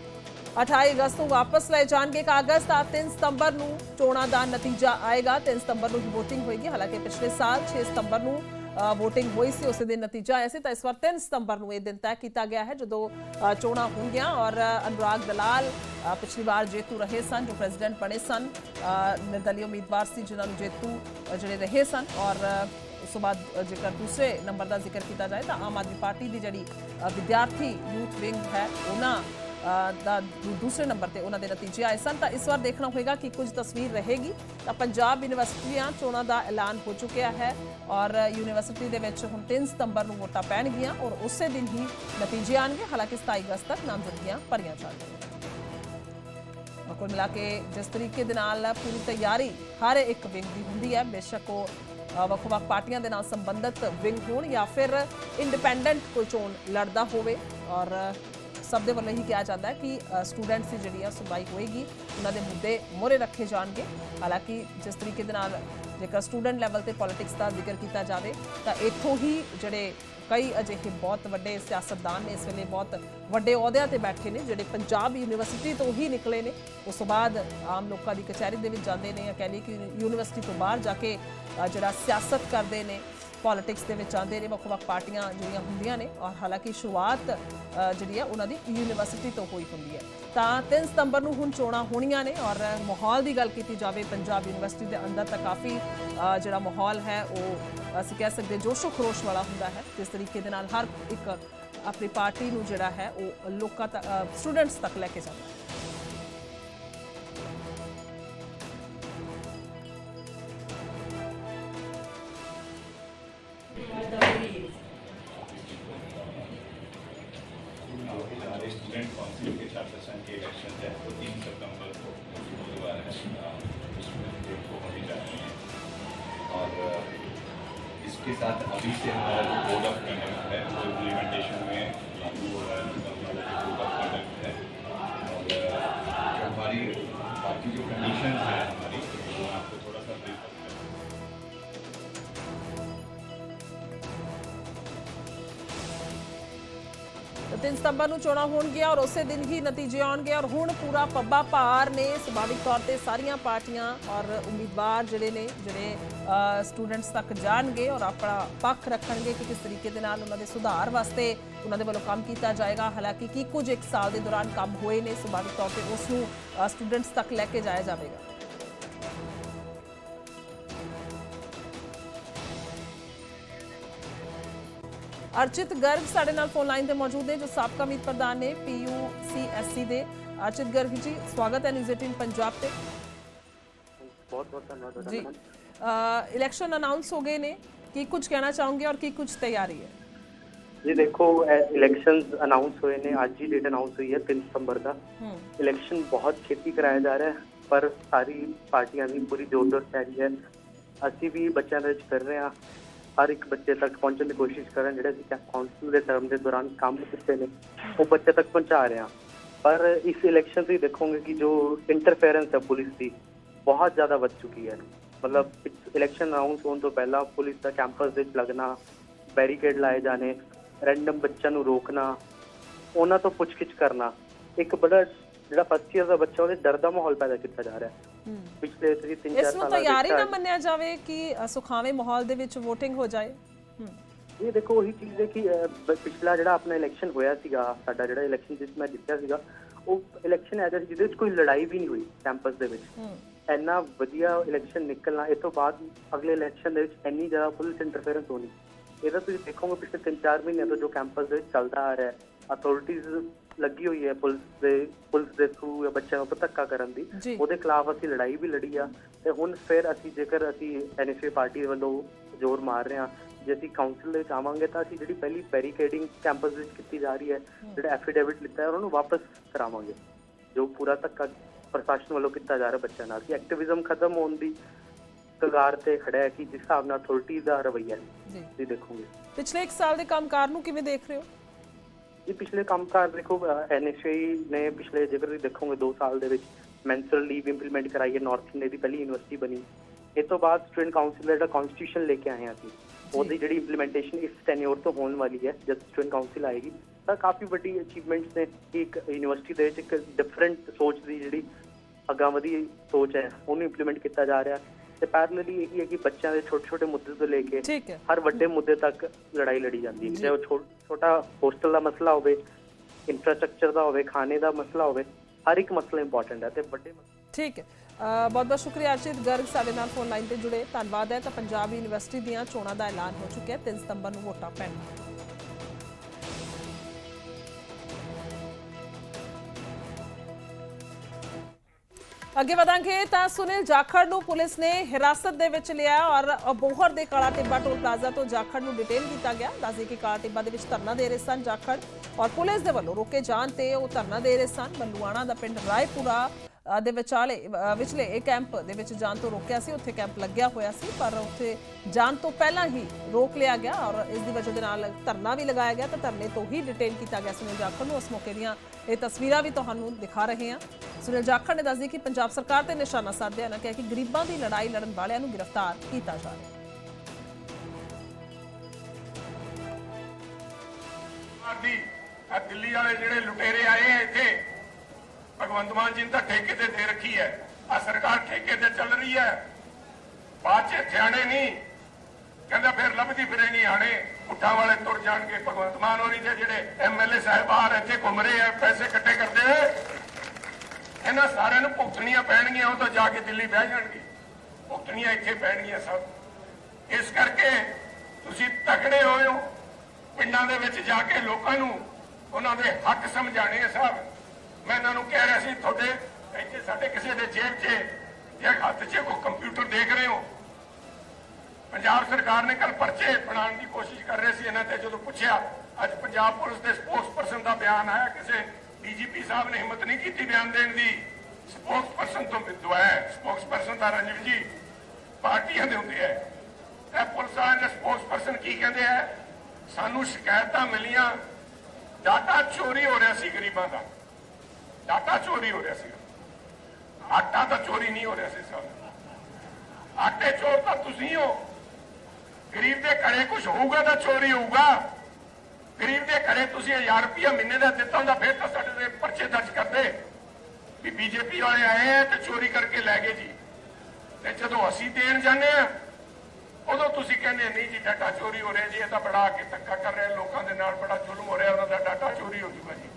28 ਅਗਸਤ ਨੂੰ ਵਾਪਸ ਲਏ ਜਾਣਗੇ ਕਾਗਜ਼ ਤਾਂ 3 ਸਤੰਬਰ ਨੂੰ ਚੋਣਾਂ ਦਾ ਨਤੀਜਾ ਆਏਗਾ। 3 ਸਤੰਬਰ ਨੂੰ ਹੀ VOTING ਹੋਏਗੀ। ਹਾਲਾਂਕਿ ਪਿਛਲੇ ਸਾਲ 6 ਸਤੰਬਰ ਨੂੰ VOTING ਹੋਈ ਸੀ ਉਸੇ ਦਿਨ ਨਤੀਜਾ ਆਇਆ ਸੀ। ਤਾਂ ਇਸ ਵਾਰ 3 ਸਤੰਬਰ ਨੂੰ ਇਹ ਦਿਨ ਤੈਅ ਕੀਤਾ ਗਿਆ ਹੈ ਜਦੋਂ ਅ, ਚੋਣਾਂ ਹੋਣਗੀਆਂ ਔਰ ਅ, ਅਨੁਰਾਗ ਦਲਾਲ ਅ, ਪਿਛਲੀ ਵਾਰ ਜੇਤੂ ਰਹੇ ਸਨ ਜੋ ਪ੍ਰੈਜ਼ੀਡੈਂਟ ਬਣੇ ਸਨ। ਅ, ਨਿਰਦਲੀ ਉਮੀਦਵਾਰ ਸੀ ਜਿਨ੍ਹਾਂ ਨੂੰ ਜੇਤੂ ਅ, ਜਿਹੜੇ ਰਹੇ ਸਨ ਔਰ ਅ, ਉਸ ਤੋਂ ਬਾਅਦ ਅ, ਜੇਕਰ ਦੂਸਰੇ ਨੰਬਰ ਦਾ ਜ਼ਿਕਰ ਕੀਤਾ ਜਾਏ ਤਾਂ ਆਮ ਆਦਮੀ ਪਾਰਟੀ ਦੀ ਜਿਹੜੀ ਅ, ਵਿਦਿਆਰਥੀ ਯੂਥ ਵਿੰਗ ਹੈ ਉਹਨਾਂ ਅ, ਦਾ ਦੂਸਰੇ ਨੰਬਰ ਤੇ ਉਹਨਾਂ ਦੇ ਨਤੀਜੇ ਆਏ ਸਨ। ਤਾਂ ਇਸ ਵਾਰ ਦੇਖਣਾ ਹੋਏਗਾ ਕਿ ਕੁਝ ਤਸਵੀਰ ਰਹੇਗੀ। ਤਾਂ ਪੰਜਾਬ ਯੂਨੀਵਰਸਿਟੀਆਂ ਚੋਣਾਂ ਦਾ ਐਲਾਨ ਹੋ ਚੁੱਕਿਆ ਹੈ ਔਰ ਯੂਨੀਵਰਸਿਟੀ ਦੇ ਵਿੱਚ ਹੁਣ 3 ਸਤੰਬਰ ਨੂੰ ਵੋਟਾਂ ਪੈਣਗੀਆਂ ਔਰ ਉਸੇ ਦਿਨ ਹੀ ਨਤੀਜੇ ਆਣਗੇ। ਹਾਲਾਂਕਿ 27 ਅਗਸਤ ਤੱਕ ਨਾਮਜ਼ਦਗੀਆਂ ਭਰੀਆਂ ਜਾਣਗੀਆਂ ਔਰ ਕੁੱਲ ਮਿਲਾ ਕੇ ਜਿਸ ਤਰੀਕੇ ਦੇ ਨਾਲ ਪੂਰੀ ਤਿਆਰੀ ਹਰ ਇੱਕ ਵਿੰਗ ਦੀ ਹੁੰਦੀ ਹੈ ਬੇਸ਼ੱਕ ਉਹ ਅ, ਵੱਖ-ਵੱਖ ਪਾਰਟੀਆਂ ਦੇ ਨਾਲ ਸੰਬੰਧਿਤ ਵਿੰਗ ਹੋਣ ਜਾਂ ਫਿਰ ਇੰਡੀਪੈਂਡੈਂਟ ਕੋਈ ਚੋਣ ਲੜਦਾ ਹੋਵੇ ਔਰ ਸਭ ਦੇ ਵੱਲੋਂ ਹੀ ਕਿਹਾ ਜਾਂਦਾ ਹੈ ਕਿ ਸਟੂਡੈਂਟਸ ਦੀ ਜਿਹੜੀ ਆ ਸੁਣਵਾਈ ਹੋਏਗੀ, ਉਹਨਾਂ ਦੇ ਮੁੱਦੇ ਮੋਰੇ ਰੱਖੇ ਜਾਣਗੇ। ਹਾਲਾਂਕਿ ਜਿਸ ਤਰੀਕੇ ਦੇ ਨਾਲ ਜੇਕਰ ਸਟੂਡੈਂਟ ਲੈਵਲ ਤੇ ਪੋਲਿਟਿਕਸ ਦਾ ਜ਼ਿਕਰ ਕੀਤਾ ਜਾਵੇ, ਤਾਂ ਇੱਥੋਂ ਹੀ ਜਿਹੜੇ ਕਈ ਅਜਿਹੇ ਬਹੁਤ ਵੱਡੇ ਸਿਆਸਤਦਾਨ ਨੇ ਇਸ ਵੇਲੇ ਬਹੁਤ ਵੱਡੇ ਅਹੁਦਿਆਂ ਤੇ ਬੈਠੇ ਨੇ, ਜਿਹੜੇ ਪੰਜਾਬ ਯੂਨੀਵਰਸਿਟੀ ਤੋਂ ਹੀ ਨਿਕਲੇ ਨੇ। ਉਸ ਤੋਂ ਬਾਅਦ ਆਮ ਲੋਕਾਂ ਦੀ ਕਚਹਿਰੀ ਦੇ ਵਿੱਚ ਜਾਂਦੇ ਨੇ ਜਾਂ ਕਹਿ ਲਈਏ ਕਿ ਯੂਨੀਵਰਸਿਟੀ ਤੋਂ ਬਾਹਰ ਜਾ ਕੇ ਜਿਹੜਾ ਸਿਆਸਤ ਕਰਦੇ ਨੇ ਪੋਲਿਟਿਕਸ ਦੇ ਵਿੱਚ ਆਉਂਦੇ ਨੇ, ਵੱਖ-ਵੱਖ ਪਾਰਟੀਆਂ ਜਿਹੜੀਆਂ ਹੁੰਦੀਆਂ ਨੇ ਔਰ ਹਾਲਾਂਕਿ ਸ਼ੁਰੂਆਤ ਜਿਹੜੀ ਹੈ ਉਹਨਾਂ ਦੀ ਯੂਨੀਵਰਸਿਟੀ ਤੋਂ ਹੋਈ ਹੁੰਦੀ ਹੈ। ਤਾਂ 3 ਸਤੰਬਰ ਨੂੰ ਹੁਣ ਚੋਣਾਂ ਹੋਣੀਆਂ ਨੇ ਔਰ ਮਾਹੌਲ ਦੀ ਗੱਲ ਕੀਤੀ ਜਾਵੇ, ਪੰਜਾਬ ਯੂਨੀਵਰਸਿਟੀ ਦੇ ਅੰਦਰ ਤਾਂ ਕਾਫੀ ਜਿਹੜਾ ਮਾਹੌਲ ਹੈ ਉਹ ਅਸੀਂ ਕਹਿ ਸਕਦੇ ਜੋਸ਼ੋ ਖਰੋਸ਼ ਵਾਲਾ ਹੁੰਦਾ ਹੈ, ਜਿਸ ਤਰੀਕੇ ਦੇ ਨਾਲ ਹਰ ਇੱਕ ਆਪਣੀ ਪਾਰਟੀ ਨੂੰ ਜਿਹੜਾ ਹੈ ਉਹ ਲੋਕਾਂ ਤੱਕ ਸਟੂਡੈਂਟਸ ਤੱਕ ਲੈ ਕੇ ਜਾਂਦਾ ਹੈ। 3 ਸਤੰਬਰ ਨੂੰ ਚੋਣਾਂ ਹੋਣਗੀਆਂ ਔਰ ਉਸੇ ਦਿਨ ਹੀ ਨਤੀਜੇ ਆਉਣਗੇ ਔਰ ਹੁਣ ਪੂਰਾ ਪੱਬਾ ਭਾਰ ਨੇ ਸੁਭਾਵਿਕ ਤੌਰ ਤੇ ਸਾਰੀਆਂ ਪਾਰਟੀਆਂ ਔਰ ਉਮੀਦਵਾਰ ਜਿਹੜੇ ਨੇ, ਜਿਹੜੇ ਸਟੂਡੈਂਟਸ ਤੱਕ ਜਾਣਗੇ ਔਰ ਆਪਣਾ ਪੱਖ ਰੱਖਣਗੇ ਕਿ ਕਿਸ ਤਰੀਕੇ ਦੇ ਨਾਲ ਉਹਨਾਂ ਦੇ ਸੁਧਾਰ ਵਾਸਤੇ ਉਹਨਾਂ ਦੇ ਵੱਲੋਂ ਕੰਮ ਕੀਤਾ ਜਾਏਗਾ। ਹਾਲਾਂਕਿ ਕੀ ਕੁਝ ਇੱਕ ਸਾਲ ਦੇ ਦੌਰਾਨ ਕੰਮ ਹੋਏ ਨੇ, ਸੁਭਾਵਿਕ ਤੌਰ ਤੇ ਉਸ ਨੂੰ ਸਟੂਡੈਂਟਸ ਤੱਕ ਲੈ ਕੇ ਜਾਇਆ ਜਾਵੇਗਾ। ਅਰਚਿਤ ਗਰਗ ਸਾਡੇ ਨਾਲ ਫੋਨ ਲਾਈਨ ਤੇ ਮੌਜੂਦ ਨੇ ਜੋ ਸਾਬਕਾ ਮੀਤ ਪ੍ਰਧਾਨ ਨੇ ਪੀਯੂਸੀਐਸਸੀ ਦੇ ਅਰਚਿਤ ਗਰਗ ਜੀ ਸਵਾਗਤ ਹੈ ਨਿਊਜ਼ 18 ਪੰਜਾਬ ਤੇ ਬਹੁਤ ਬਹੁਤ ਧੰਨਵਾਦ ਤੁਹਾਡਾ ਜੀ ਮੈਡਮ ਇਲੈਕਸ਼ਨ ਅਨਾਉਂਸ ਹੋ ਗਏ ਨੇ ਕੀ ਕੁਝ ਕਹਿਣਾ ਚਾਹੋਗੇ ਔਰ ਕੀ ਕੁਝ ਤਿਆਰੀ ਹੈ ਜੀ ਦੇਖੋ ਇਲੈਕਸ਼ਨਸ ਅਨਾਉਂਸ ਹੋਏ ਨੇ ਅੱਜ ਹੀ ਡੇਟ ਅਨਾਉਂਸ ਹੋਈ ਹੈ 3 ਸਤੰਬਰ ਦਾ ਹੂੰ ਇਲੈਕਸ਼ਨ ਬਹੁਤ ਛੇਤੀ ਕਰਾਇਆ ਜਾ ਰਿਹਾ ਹੈ ਪਰ ਸਾਰੀ ਪਾਰਟੀਆਂ ਦੀ ਪੂਰੀ ਜੋਰ-ਜੋਰ ਤਿਆਰੀ ਹੈ ਅਸੀਂ ਵੀ ਬੱਚਿਆਂ ਦੇ ਵਿੱਚ ਕਰ ਰਹੇ ਹਾਂ ਹਰ ਇੱਕ ਬੱਚੇ ਤੱਕ ਪਹੁੰਚਣ ਦੀ ਕੋਸ਼ਿਸ਼ ਕਰ ਜਿਹੜੇ ਅਸੀਂ ਕਾਉਂਸਲ ਦੇ ਟਰਮ ਦੇ ਦੌਰਾਨ ਕੰਮ ਕੀਤੇ ਨੇ, ਉਹ ਬੱਚੇ ਤੱਕ ਪਹੁੰਚਾ ਰਹੇ ਹਾਂ। ਪਰ ਇਸ ਇਲੈਕਸ਼ਨ ਤੁਸੀਂ ਦੇਖੋਗੇ ਕਿ ਜੋ ਇੰਟਰਫੇਰੈਂਸ ਹੈ ਪੁਲਿਸ ਦੀ, ਬਹੁਤ ਜ਼ਿਆਦਾ ਵੱਧ ਚੁੱਕੀ ਹੈ। ਮਤਲਬ ਇਲੈਕਸ਼ਨ ਅਨਾਉਂਸ ਹੋਣ ਤੋਂ ਪਹਿਲਾਂ ਪੁਲਿਸ ਦਾ ਕੈਂਪਸ ਦੇ ਵਿੱਚ ਲੱਗਣਾ ਬੈਰੀਕੇਡ ਲਾਏ ਜਾਣੇ ਰੈਂਡਮ ਬੱਚਿਆਂ ਨੂੰ ਰੋਕਣਾ, ਉਹਨਾਂ ਤੋਂ ਪੁੱਛਗਿੱਛ ਕਰਨਾ, ਇੱਕ ਬੜਾ ਜਿਹੜਾ ਫਸਟ ਇਅਰ ਦਾ ਬੱਚਾ ਉਹਦੇ ਡਰ ਦਾ ਮਾਹੌਲ ਪੈਦਾ ਕੀਤਾ ਜਾ ਰਿਹਾ ਹੈ। ਪਿਛਲੇ ਤੁਸੀਂ ਤਿੰਨ ਇਸ ਚਾਰ ਨੂੰ ਸਾਲਾਂ ਦੇ ਤਿਆਰੀ ਨਾ ਮੰਨਿਆ ਜਾਵੇ ਕਿ ਸੁਖਾਵੇਂ ਮਾਹੌਲ ਦੇ ਵਿੱਚ VOTING ਹੋ ਜਾਏ। ਹੂੰ। ਇਹ ਦੇਖੋ ਉਹੀ ਚੀਜ਼ ਹੈ ਕਿ ਪਿਛਲਾ ਜਿਹੜਾ ਆਪਣਾ ਇਲੈਕਸ਼ਨ ਹੋਇਆ ਸੀਗਾ ਸਾਡਾ ਜਿਹੜਾ ਇਲੈਕਸ਼ਨ ਜਿਸ ਮੈਂ ਜਿੱਤਿਆ ਸੀਗਾ ਉਹ ਇਲੈਕਸ਼ਨ ਐਜਾ ਜਿਹਦੇ ਵਿੱਚ ਕੋਈ ਲੜਾਈ ਵੀ ਨਹੀਂ ਹੋਈ ਕੈਂਪਸ ਦੇ ਵਿੱਚ। ਹੂੰ। ਇੰਨਾ ਵਧੀਆ ਇਲੈਕਸ਼ਨ ਨਿਕਲਣਾ ਇਸ ਤੋਂ ਬਾਅਦ ਅਗਲੇ ਇਲੈਕਸ਼ਨ ਦੇ ਵਿੱਚ ਇੰਨੀ ਜ਼ਿਆਦਾ ਪੁਲਿਸ ਇੰਟਰਫੇਰੈਂਸ ਹੋਣੀ। ਇਹਦਾ ਤੁਸੀਂ ਦੇਖੋਗੇ ਪਿਛਲੇ 3-4 ਮਹੀਨਿਆਂ ਤੋਂ ਜੋ ਕੈਂਪਸ ਦੇ ਵਿੱਚ ਚੱਲਦਾ ਆ ਰਿਹਾ ਹੈ ਅਥਾਰਟੀਆਂ ਲੱਗੀ ਹੋਈ ਹੈ ਪੁਲਿਸ ਦੇ ਪੁਲਿਸ ਦੇ ਥਰੂ ਜਾਂ ਬੱਚਿਆਂ ਨੂੰ ਧੱਕਾ ਕਰਨ ਦੀ। ਉਹਦੇ ਖਿਲਾਫ ਅਸੀਂ ਲੜਾਈ ਵੀ ਲੜੀ ਆ ਤੇ ਹੁਣ ਫਿਰ ਅਸੀਂ ਜੇਕਰ ਅਸੀਂ ਐਨਐਸਏ ਪਾਰਟੀ ਵੱਲੋਂ ਜ਼ੋਰ ਮਾਰ ਰਹੇ ਹਾਂ ਜੇ ਅਸੀਂ ਕਾਉਂਸਲ ਦੇ ਆਵਾਂਗੇ ਤਾਂ ਅਸੀਂ ਜਿਹੜੀ ਪਹਿਲੀ ਬੈਰੀਕੇਡਿੰਗ ਕੈਂਪਸ ਵਿੱਚ ਕੀਤੀ ਜਾ ਰਹੀ ਹੈ ਜਿਹੜਾ ਐਫੀਡੇਵਿਟ ਲਿੱਤਾ ਹੈ ਉਹਨਾਂ ਨੂੰ ਵਾਪਸ ਕਰਾਵਾਂਗੇ। ਜੋ ਪੂਰਾ ਧੱਕਾ ਪ੍ਰਸ਼ਾਸਨ ਵੱਲੋਂ ਕੀਤਾ ਜਾ ਰਿਹਾ ਬੱਚਿਆਂ ਨਾਲ ਕਿ ਐਕਟਿਵਿਜ਼ਮ ਖਤਮ ਹੋਣ ਦੀ ਕਗਾਰ ਤੇ ਖੜਾ ਹੈ ਕਿ ਜਿਸ ਹਿਸਾਬ ਨਾਲ ਅਥਾਰਟੀ ਦਾ ਰਵੱਈਆ ਹੈ ਜੀ ਦੇਖੋਗੇ। ਪਿਛਲੇ 1 ਸਾਲ ਦੇ ਕੰਮਕਾਰ ਨੂੰ ਕਿਵੇਂ ਦੇਖ ਰਹੇ ਹੋ? ਇਹ ਪਿਛਲੇ ਕੰਮਕਾਰ ਦੇਖੋ ਐਨਐਸਏ ਨੇ ਪਿਛਲੇ ਜੇਕਰ ਤੁਸੀਂ ਦੇਖੋਗੇ 2 ਸਾਲ ਦੇ ਵਿੱਚ ਮੈਂਸਟਰਲ ਲੀਵ ਇੰਪਲੀਮੈਂਟ ਕਰਾਈ ਹੈ ਨਾਰਥ ਇੰਡੀਆ ਦੀ ਪਹਿਲੀ ਯੂਨੀਵਰਸਿਟੀ ਬਣੀ। ਇਹ ਤੋਂ ਬਾਅਦ ਸਟੂਡੈਂਟ ਕਾਉਂਸਲ ਦਾ ਜਿਹੜਾ ਕਨਸਟੀਟਿਊਸ਼ਨ ਲੈ ਕੇ ਆਏ ਹਾਂ ਅਸੀਂ। ਉਹਦੀ ਜਿਹੜੀ ਇੰਪਲੀਮੈਂਟੇਸ਼ਨ ਇਸ ਟੈਨਿਓਰ ਤੋਂ ਹੋਣ ਵਾਲੀ ਹੈ ਜਦ ਸਟੂਡੈਂਟ ਕਾਉਂਸਲ ਆਏਗੀ। ਤਾਂ ਕਾਫੀ ਵੱਡੀ ਅਚੀਵਮੈਂਟਸ ਨੇ। ਇੱਕ ਯੂਨੀਵਰਸਿਟੀ ਦੇ ਵਿੱਚ ਇੱਕ ਡਿਫਰੈਂਟ ਸੋਚ ਦੀ ਜਿਹੜੀ ਅੱਗਾ ਵਧੀ ਸੋਚ ਹੈ ਉਹਨੂੰ ਇੰਪਲੀਮੈਂਟ ਕੀਤਾ ਜਾ ਰਿਹਾ। ਤੇ ਪੈਰਲਲੀ ਇਹ ਹੈ ਕਿ ਬੱਚਿਆਂ ਦੇ ਛੋਟੇ ਛੋਟੇ ਮੁੱਦੇ ਤੋਂ ਲੈ ਕੇ ਹਰ ਵੱਡੇ ਮੁੱਦੇ ਤੱਕ ਲੜਾਈ ਲੜੀ ਜਾਂਦੀ ਹੈ। ਚਾਹੇ ਉਹ ਛੋਟਾ ਹੋਸਟਲ ਦਾ ਮਸਲਾ ਹੋਵੇ ਇਨਫਰਾਸਟ੍ਰਕਚਰ ਦਾ ਹੋਵੇ ਖਾਣੇ ਦਾ ਮਸਲਾ ਹੋਵੇ ਹਰ ਇੱਕ ਮਸਲਾ ਇੰਪੋਰਟੈਂਟ ਹੈ ਤੇ ਵੱਡੇ ਠੀਕ ਹੈ। ਬਹੁਤ ਬਹੁਤ ਸ਼ੁਕਰੀਆ ਅਰਸ਼ਿਤ। ਗਰਗ ਸਾਡੇ ਨਾਲ ਫੋਨ ਲਾਈਨ ਤੇ ਜੁੜੇ। ਧੰਨਵਾਦ ਹੈ। ਤਾਂ ਪੰਜਾਬ ਯੂਨੀਵਰਸਿਟੀ ਦੀਆਂ ਚੋਣਾਂ ਦਾ ਐਲਾਨ ਹੋ ਚੁੱਕਿਆ ਹੈ। 3 ਸਤੰਬਰ ਨੂੰ ਵੋਟਾਂ ਪੈਣਗੀਆਂ। ਅੱਗੇ ਵਧਾਂਗੇ ਤਾਂ ਸੁਨੀਲ ਜਾਖੜ ਨੂੰ ਪੁਲਿਸ ਨੇ ਹਿਰਾਸਤ ਦੇ ਵਿੱਚ ਲਿਆ ਔਰ ਅਬੋਹਰ ਦੇ ਕਾਲਾ ਟਿੱਬਾ ਟੋਲ ਪਲਾਜ਼ਾ ਤੋਂ ਜਾਖੜ ਨੂੰ ਡਿਟੇਨ ਕੀਤਾ ਗਿਆ। ਦੱਸਦੇ ਕਿ ਕਾਲਾ ਟਿੱਬਾ ਦੇ ਵਿੱਚ ਧਰਨਾ ਦੇ ਰਹੇ ਸਨ ਜਾਖੜ ਔਰ ਪੁਲਿਸ ਦੇ ਵੱਲੋਂ ਰੋਕੇ ਜਾਣ ਤੇ ਉਹ ਧਰਨਾ ਦੇ ਰਹੇ ਸਨ। ਬੱਲੂਆਣਾ ਦਾ ਪਿੰਡ ਰਾਏਪੁਰਾ ਦੇ ਵਿਚਾਲੇ ਵਿਚਲੇ ਇਹ ਕੈਂਪ ਦੇ ਵਿੱਚ ਜਾਣ ਤੋਂ ਰੋਕਿਆ ਸੀ, ਉੱਥੇ ਕੈਂਪ ਲੱਗਿਆ ਹੋਇਆ ਸੀ, ਪਰ ਉੱਥੇ ਜਾਣ ਤੋਂ ਪਹਿਲਾਂ ਹੀ ਰੋਕ ਲਿਆ ਗਿਆ ਔਰ ਇਸ ਦੀ ਵਜ੍ਹਾ ਦੇ ਨਾਲ ਧਰਨਾ ਵੀ ਲਗਾਇਆ ਗਿਆ, ਤਾਂ ਧਰਨੇ ਤੋਂ ਹੀ ਡਿਟੇਨ ਕੀਤਾ ਗਿਆ ਸੁਨੀਲ ਜਾਖੜ ਨੂੰ। ਉਸ ਮੌਕੇ ਦੀਆਂ ਇਹ ਤਸਵੀਰਾਂ ਵੀ ਤੁਹਾਨੂੰ ਦਿਖਾ ਰਹੇ ਹਾਂ। ਸੁਨੀਲ ਜਾਖੜ ਨੇ ਦੱਸਦੀ ਕਿ ਪੰਜਾਬ ਸਰਕਾਰ ਤੇ ਨਿਸ਼ਾਨਾ ਸਾਧਿਆ ਨਾ ਕਿਹਾ ਕਿ ਗਰੀਬਾਂ ਦੀ ਲੜਾਈ ਲੜਨ ਵਾਲਿਆਂ ਨੂੰ ਗ੍ਰਿਫਤਾਰ ਕੀਤਾ ਜਾ ਰਿਹਾ ਹੈ। ਦੀ ਦਿੱਲੀ ਵਾਲੇ ਜਿਹੜੇ ਲੁਟੇਰੇ ਆਏ ਆ ਇੱਥੇ ਭਗਵੰਤ ਮਾਨ ਜੀ ਨੇ ਤਾਂ ਠੇਕੇ ਤੇ ਦੇ ਰੱਖੀ ਹੈ। ਆ ਸਰਕਾਰ ਠੇਕੇ ਤੇ ਚੱਲ ਰਹੀ ਹੈ। ਬਾਅਦ ਚ ਇੱਥੇ ਨਹੀਂ। ਕਹਿੰਦਾ ਫਿਰ ਲੱਭਦੀ ਫਿਰੇ ਨਹੀਂ ਆਣੇ। ਉੱਠਾਂ ਵਾਲੇ ਤੁਰ ਜਾਣਗੇ। ਭਗਵੰਤ ਮਾਨ ਹੋਰੀ ਤੇ ਜਿਹੜੇ ਐਮਐਲਏ ਸਾਹਿਬ ਬਾਹਰ ਇੱਥੇ ਘੁੰਮ ਰਹੇ ਆ, ਪੈਸੇ ਇਕੱਠੇ ਕਰਦੇ। ਇਹਨਾਂ ਸਾਰਿਆਂ ਨੂੰ ਭੁਗਤਣੀਆਂ ਪੈਣਗੀਆਂ, ਉਹ ਤਾਂ ਜਾ ਕੇ ਦਿੱਲੀ ਬਹਿ ਜਾਣਗੇ। ਭੁਗਤਣੀਆਂ ਇੱਥੇ ਪੈਣਗੀਆਂ ਸਭ। ਇਸ ਕਰਕੇ ਤੁਸੀਂ ਤਕੜੇ ਹੋਏ ਹੋ ਪਿੰਡਾਂ ਦੇ ਵਿੱਚ ਜਾ ਕੇ ਲੋਕਾਂ ਨੂੰ ਉਹਨਾਂ ਦੇ ਹੱਕ ਸਮਝਾਣੇ ਆ ਸਾਹਿਬ ਮੈਂ ਇਹਨਾਂ ਨੂੰ ਕਹਿ ਰਿਹਾ ਸੀ, ਤੁਹਾਡੇ ਇੱਥੇ ਸਾਡੇ ਕਿਸੇ ਦੇ ਜੇਬ 'ਚ ਜਾਂ ਹੱਥ 'ਚ ਕੋਈ ਕੰਪਿਊਟਰ ਦੇਖ ਰਹੇ ਹੋ? ਪੰਜਾਬ ਸਰਕਾਰ ਨੇ ਕੱਲ ਪਰਚੇ ਬਣਾਉਣ ਦੀ ਕੋਸ਼ਿਸ਼ ਕਰ ਰਹੇ ਸੀ, ਇਹਨਾਂ ਤੇ ਜਦੋਂ ਪੁੱਛਿਆ, ਅੱਜ ਪੰਜਾਬ ਪੁਲਿਸ ਦੇ ਸਪੋਕਸਪਰਸਨ ਦਾ ਬਿਆਨ ਆਇਆ, ਕਿਸੇ ਡੀਜੀਪੀ ਸਾਹਿਬ ਨੇ ਹਿੰਮਤ ਨਹੀਂ ਕੀਤੀ ਬਿਆਨ ਦੇਣ ਦੀ। ਸਪੋਕਸਪਰਸਨ ਤੋਂ ਦਵਾਇਆ ਸਪੋਕਸਪਰਸਨ ਦਾ ਰਣਜੀਤ ਜੀ ਪਾਰਟੀਆਂ ਦੇ ਹੁੰਦੇ ਆ। ਇਹ ਪੁਲਿਸ ਦੇ ਸਪੋਕਸਪਰਸਨ ਕੀ ਕਹਿੰਦੇ ਆ? ਸਾਨੂੰ ਸ਼ਿਕਾਇਤਾਂ ਮਿਲੀਆਂ, ਡਾਟਾ ਚੋਰੀ ਹੋ ਰਿਹਾ ਸੀ ਗਰੀਬਾਂ ਦਾ। ਡਾਟਾ ਚੋਰੀ ਹੋ ਰਿਹਾ ਸੀ ਆਟਾ ਤਾਂ ਚੋਰੀ ਨਹੀਂ ਹੋ ਰਿਹਾ ਸੀ ਸਭ ਆਟੇ ਚੋਰ ਤਾਂ ਤੁਸੀਂ ਹੋ। ਗਰੀਬ ਦੇ ਘਰੇ ਕੁਝ ਹੋਊਗਾ ਤਾਂ ਚੋਰੀ ਹੋਊਗਾ। ਗਰੀਬ ਦੇ ਘਰੇ ਤੁਸੀਂ 1000 ਰੁਪਇਆ ਮਹੀਨੇ ਦਾ ਦਿੱਤਾ ਹੁੰਦਾ, ਫਿਰ ਤਾਂ ਸਾਡੇ ਦੇ ਪਰਚੇ ਦਰਜ ਕਰਦੇ। ਵੀ ਬੀਜੇਪੀ ਵਾਲੇ ਆਏ ਆ ਤੇ ਚੋਰੀ ਕਰਕੇ ਲੈ ਗਏ ਜੀ। ਤੇ ਜਦੋਂ ਅਸੀਂ ਦੇਣ ਜਾਂਦੇ ਆ, ਉਦੋਂ ਤੁਸੀਂ ਕਹਿੰਦੇ ਨਹੀਂ ਜੀ, ਡਾਟਾ ਚੋਰੀ ਹੋ ਰਿਹਾ ਜੀ, ਇਹ ਤਾਂ ਬੜਾ ਕੇ ਧੱਕਾ ਕਰ ਰਿਹਾ ਲੋਕਾਂ ਦੇ ਨਾਲ ਬੜਾ ਜ਼ੁਲਮ ਹੋ ਰਿਹਾ ਉਹਨਾਂ ਦਾ ਡਾਟਾ ਚੋਰੀ ਹੋ ਜੂਗਾ ਜੀ।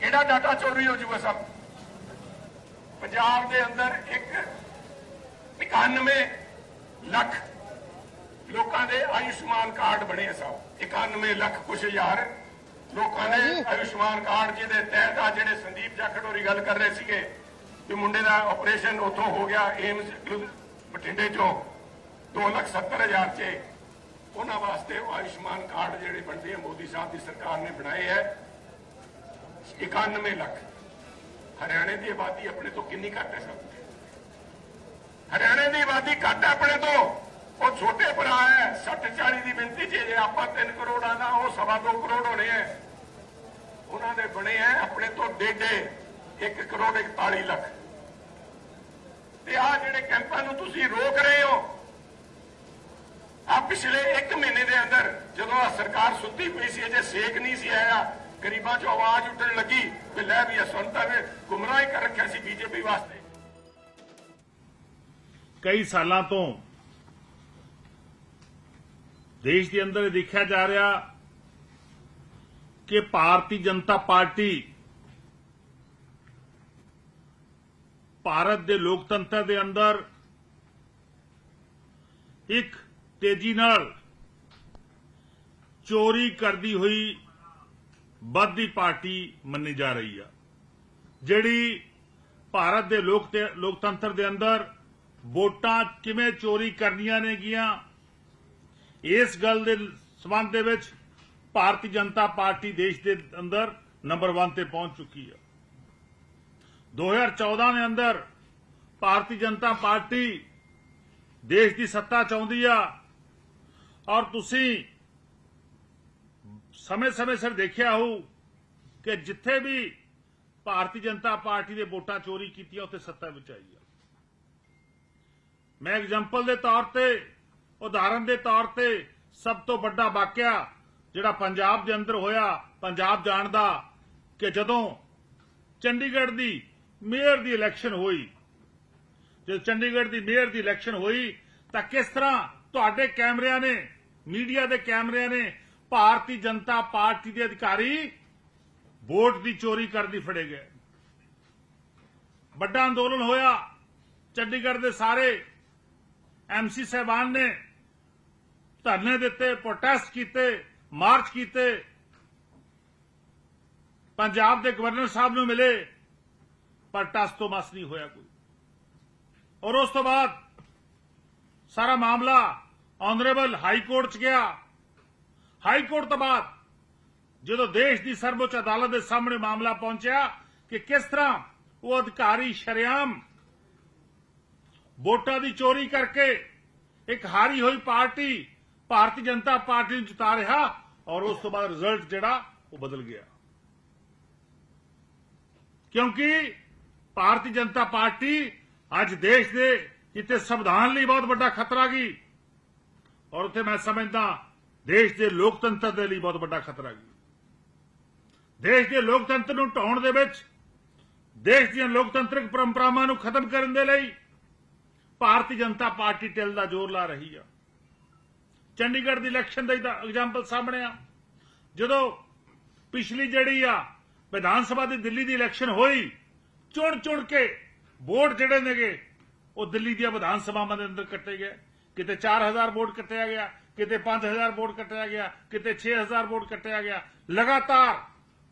ਕਿਹੜਾ ਡਾਟਾ ਚੋਰੀ ਹੋ ਜੂਗਾ ਸਭ। ਪੰਜਾਬ ਦੇ ਅੰਦਰ ਇੱਕ 91 ਲੱਖ ਲੋਕਾਂ ਦੇ ਆਯੁਸ਼ਮਾਨ ਕਾਰਡ ਬਣੇ ਸਭ। 91 ਲੱਖ ਕੁਛ ਹਜ਼ਾਰ ਲੋਕਾਂ ਨੇ ਆਯੁਸ਼ਮਾਨ ਕਾਰਡ ਜਿਹਦੇ ਤਹਿਤ ਆ ਜਿਹੜੇ ਸੰਦੀਪ ਜਾਖੜ ਹੋਰੀ ਗੱਲ ਕਰ ਰਹੇ ਸੀਗੇ ਕਿ ਮੁੰਡੇ ਦਾ ਆਪਰੇਸ਼ਨ ਉੱਥੋਂ ਹੋ ਗਿਆ ਏਮਸ ਬਠਿੰਡੇ ਚੋਂ 2 ਲੱਖ 70 ਹਜ਼ਾਰ ਚ। ਉਹਨਾਂ ਵਾਸਤੇ ਆਯੁਸ਼ਮਾਨ ਕਾਰਡ ਜਿਹੜੇ ਬਣਦੇ ਆ ਮੋਦੀ ਸਾਹਿਬ ਦੀ ਸਰਕਾਰ ਨੇ ਬਣਾਏ ਹੈ 91 ਲੱਖ। ਹਰਿਆਣੇ ਦੀ ਆਬਾਦੀ ਆਪਣੇ ਤੋਂ ਕਿੰਨੀ ਘੱਟ ਹੈ ਸਭ ਹਰਿਆਣੇ ਦੀ ਆਬਾਦੀ ਘੱਟ ਹੈ ਆਪਣੇ ਤੋਂ। ਉਹ ਛੋਟੇ ਭਰਾ ਹੈ 60 40 ਦੀ ਗਿਣਤੀ 'ਚ ਜੇ ਆਪਾਂ 3 ਕਰੋੜ ਆਣਾ ਉਹ ਸਵਾ 2 ਕਰੋੜ ਹੋਣੇ ਹੈ। ਉਹਨਾਂ ਦੇ ਬਣੇ ਹੈ ਆਪਣੇ ਤੋਂ ਡੇਢੇ 1 ਕਰੋੜ 41 ਲੱਖ। ਤੇ ਆ ਜਿਹੜੇ ਕੈਂਪਾਂ ਨੂੰ ਤੁਸੀਂ ਰੋਕ ਰਹੇ ਹੋ ਆ ਪਿਛਲੇ 1 ਮਹੀਨੇ ਦੇ ਅੰਦਰ ਜਦੋਂ ਆ ਸਰਕਾਰ ਸੁੱਤੀ ਪਈ ਸੀ, ਅਜੇ ਸੇਕ ਨਹੀਂ ਸੀ ਆਇਆ। ਗਰੀਬਾਂ 'ਚੋਂ ਆਵਾਜ਼ ਉੱਠਣ ਲੱਗੀ ਕਿ ਲੈ ਵੀ ਇਹ ਸੁਣਤਾ ਗੁੰਮਰਾਹ ਕਰ ਰੱਖਿਆ ਸੀ ਬੀਜੇਪੀ ਵਾਸਤੇ। ਕਈ ਸਾਲਾਂ ਤੋਂ ਦੇਸ਼ ਦੇ ਅੰਦਰ ਇਹ ਦੇਖਿਆ ਜਾ ਰਿਹਾ ਕਿ ਭਾਰਤੀ ਜਨਤਾ ਪਾਰਟੀ ਭਾਰਤ ਦੇ ਲੋਕਤੰਤਰ ਦੇ ਅੰਦਰ ਇੱਕ ਤੇਜ਼ੀ ਨਾਲ ਚੋਰੀ ਕਰਦੀ ਹੋਈ ਵੱਧਦੀ ਪਾਰਟੀ ਮੰਨੀ ਜਾ ਰਹੀ ਆ। ਜਿਹੜੀ ਭਾਰਤ ਦੇ ਲੋਕ ਲੋਕਤੰਤਰ ਦੇ ਅੰਦਰ ਵੋਟਾਂ ਕਿਵੇਂ ਚੋਰੀ ਕਰਨੀਆਂ ਨੇ ਗੀਆਂ ਇਸ ਗੱਲ ਦੇ ਸਬੰਧ ਦੇ ਵਿੱਚ ਭਾਰਤੀ ਜਨਤਾ ਪਾਰਟੀ ਦੇਸ਼ ਦੇ ਅੰਦਰ ਨੰਬਰ 1 ਤੇ ਪਹੁੰਚ ਚੁੱਕੀ ਹੈ 2014 ਦੇ ਅੰਦਰ ਭਾਰਤੀ ਜਨਤਾ ਪਾਰਟੀ ਦੇਸ਼ ਦੀ ਸੱਤਾ ਚਾਹੁੰਦੀ ਆ ਔਰ ਤੁਸੀਂ ਸਮੇਂ-ਸਮੇਂ ਸਿਰ ਦੇਖਿਆ ਹੋ ਕਿ ਜਿੱਥੇ ਵੀ ਭਾਰਤੀ ਜਨਤਾ ਪਾਰਟੀ ਦੇ ਵੋਟਾਂ ਚੋਰੀ ਕੀਤੀਆਂ, ਉੱਥੇ ਸੱਤਾ ਵਿੱਚ ਆਈ ਆ। ਮੈਂ ਐਗਜ਼ਾਮਪਲ ਦੇ ਤੌਰ ਤੇ, ਉਦਾਹਰਨ ਦੇ ਤੌਰ ਤੇ ਸਭ ਤੋਂ ਵੱਡਾ ਵਾਕਿਆ ਜਿਹੜਾ ਪੰਜਾਬ ਦੇ ਅੰਦਰ ਹੋਇਆ, ਪੰਜਾਬ ਜਾਣਦਾ ਕਿ ਜਦੋਂ ਚੰਡੀਗੜ੍ਹ ਦੀ ਮੇਅਰ ਦੀ ਇਲੈਕਸ਼ਨ ਹੋਈ, ਜਦੋਂ ਚੰਡੀਗੜ੍ਹ ਦੀ ਮੇਅਰ ਦੀ ਇਲੈਕਸ਼ਨ ਹੋਈ, ਤਾਂ ਕਿਸ ਤਰ੍ਹਾਂ ਤੁਹਾਡੇ ਕੈਮਰਿਆਂ ਨੇ, ਮੀਡੀਆ ਦੇ ਕੈਮਰਿਆਂ ਨੇ ਭਾਰਤੀ ਜਨਤਾ ਪਾਰਟੀ ਦੇ ਅਧਿਕਾਰੀ ਵੋਟ ਦੀ ਚੋਰੀ ਕਰਦੀ ਫੜੇ ਗਏ। ਵੱਡਾ ਅੰਦੋਲਨ ਹੋਇਆ। ਚੰਡੀਗੜ੍ਹ ਦੇ ਸਾਰੇ ਐਮਸੀ ਸਹਿਬਾਨ ਨੇ ਧਰਨੇ ਦਿੱਤੇ ਪ੍ਰੋਟੈਸਟ ਕੀਤੇ ਮਾਰਚ ਕੀਤੇ। ਪੰਜਾਬ ਦੇ ਗਵਰਨਰ ਸਾਹਿਬ ਨੂੰ ਮਿਲੇ, ਪਰ ਟਸ ਤੋਂ ਮਸ ਨਹੀਂ ਹੋਇਆ ਕੋਈ। ਔਰ ਉਸ ਤੋਂ ਬਾਅਦ ਸਾਰਾ ਮਾਮਲਾ ਆਨਰੇਬਲ ਹਾਈ ਕੋਰਟ ਚ ਗਿਆ। ਹਾਈ ਕੋਰਟ ਤੋਂ ਬਾਅਦ ਜਦੋਂ ਦੇਸ਼ ਦੀ ਸਰਵਉੱਚ ਅਦਾਲਤ ਦੇ ਸਾਹਮਣੇ ਮਾਮਲਾ ਪਹੁੰਚਿਆ ਕਿ ਕਿਸ ਤਰ੍ਹਾਂ ਉਹ ਅਧਿਕਾਰੀ ਸ਼ਰਿਆਮ ਵੋਟਾਂ ਦੀ ਚੋਰੀ ਕਰਕੇ ਇੱਕ ਹਾਰੀ ਹੋਈ ਪਾਰਟੀ, ਭਾਰਤੀ ਜਨਤਾ ਪਾਰਟੀ ਨੂੰ ਜਿਤਾ ਰਿਹਾ ਔਰ ਉਸ ਤੋਂ ਬਾਅਦ ਰਿਜ਼ਲਟ ਜਿਹੜਾ ਉਹ ਬਦਲ ਗਿਆ। ਕਿਉਂਕਿ ਭਾਰਤੀ ਜਨਤਾ ਪਾਰਟੀ ਅੱਜ ਦੇਸ਼ ਦੇ ਜਿੱਥੇ ਸੰਵਿਧਾਨ ਲਈ ਬਹੁਤ ਵੱਡਾ ਖਤਰਾ ਗਈ ਔਰ ਉੱਥੇ ਮੈਂ ਸਮਝਦਾ ਦੇਸ਼ ਦੇ ਲੋਕਤੰਤਰ ਦੇ ਲਈ ਬਹੁਤ ਵੱਡਾ ਖਤਰਾ ਗਈ ਦੇਸ਼ ਦੇ ਲੋਕਤੰਤਰ ਨੂੰ ਢਾਉਣ ਦੇ ਵਿੱਚ ਦੇਸ਼ ਦੀਆਂ ਲੋਕਤੰਤਰਿਕ ਪਰੰਪਰਾਵਾਂ ਨੂੰ ਖਤਮ ਕਰਨ ਦੇ ਲਈ ਭਾਰਤੀ ਜਨਤਾ ਪਾਰਟੀ ਟਿਲ ਦਾ ਜ਼ੋਰ ਲਾ ਰਹੀ ਆ। ਚੰਡੀਗੜ੍ਹ ਦੀ ਇਲੈਕਸ਼ਨ ਦਾ ਐਗਜ਼ਾਮਪਲ ਸਾਹਮਣੇ ਆ। ਜਦੋਂ ਪਿਛਲੀ ਜਿਹੜੀ ਆ ਵਿਧਾਨ ਸਭਾ ਦੀ ਦਿੱਲੀ ਦੀ ਇਲੈਕਸ਼ਨ ਹੋਈ, ਚੁਣ ਚੁਣ ਕੇ ਵੋਟ ਜਿਹੜੇ ਨੇਗੇ, ਉਹ ਦਿੱਲੀ ਦੀਆਂ ਵਿਧਾਨ ਸਭਾਵਾਂ ਦੇ ਅੰਦਰ ਕੱਟੇ ਗਏ। ਕਿਤੇ 4000 ਵੋਟ ਕੱਟਿਆ ਗਿਆ ਕਿਤੇ 5000 ਵੋਟ ਕੱਟਿਆ ਗਿਆ, ਕਿਤੇ 6000 ਵੋਟ ਕੱਟਿਆ ਗਿਆ। ਲਗਾਤਾਰ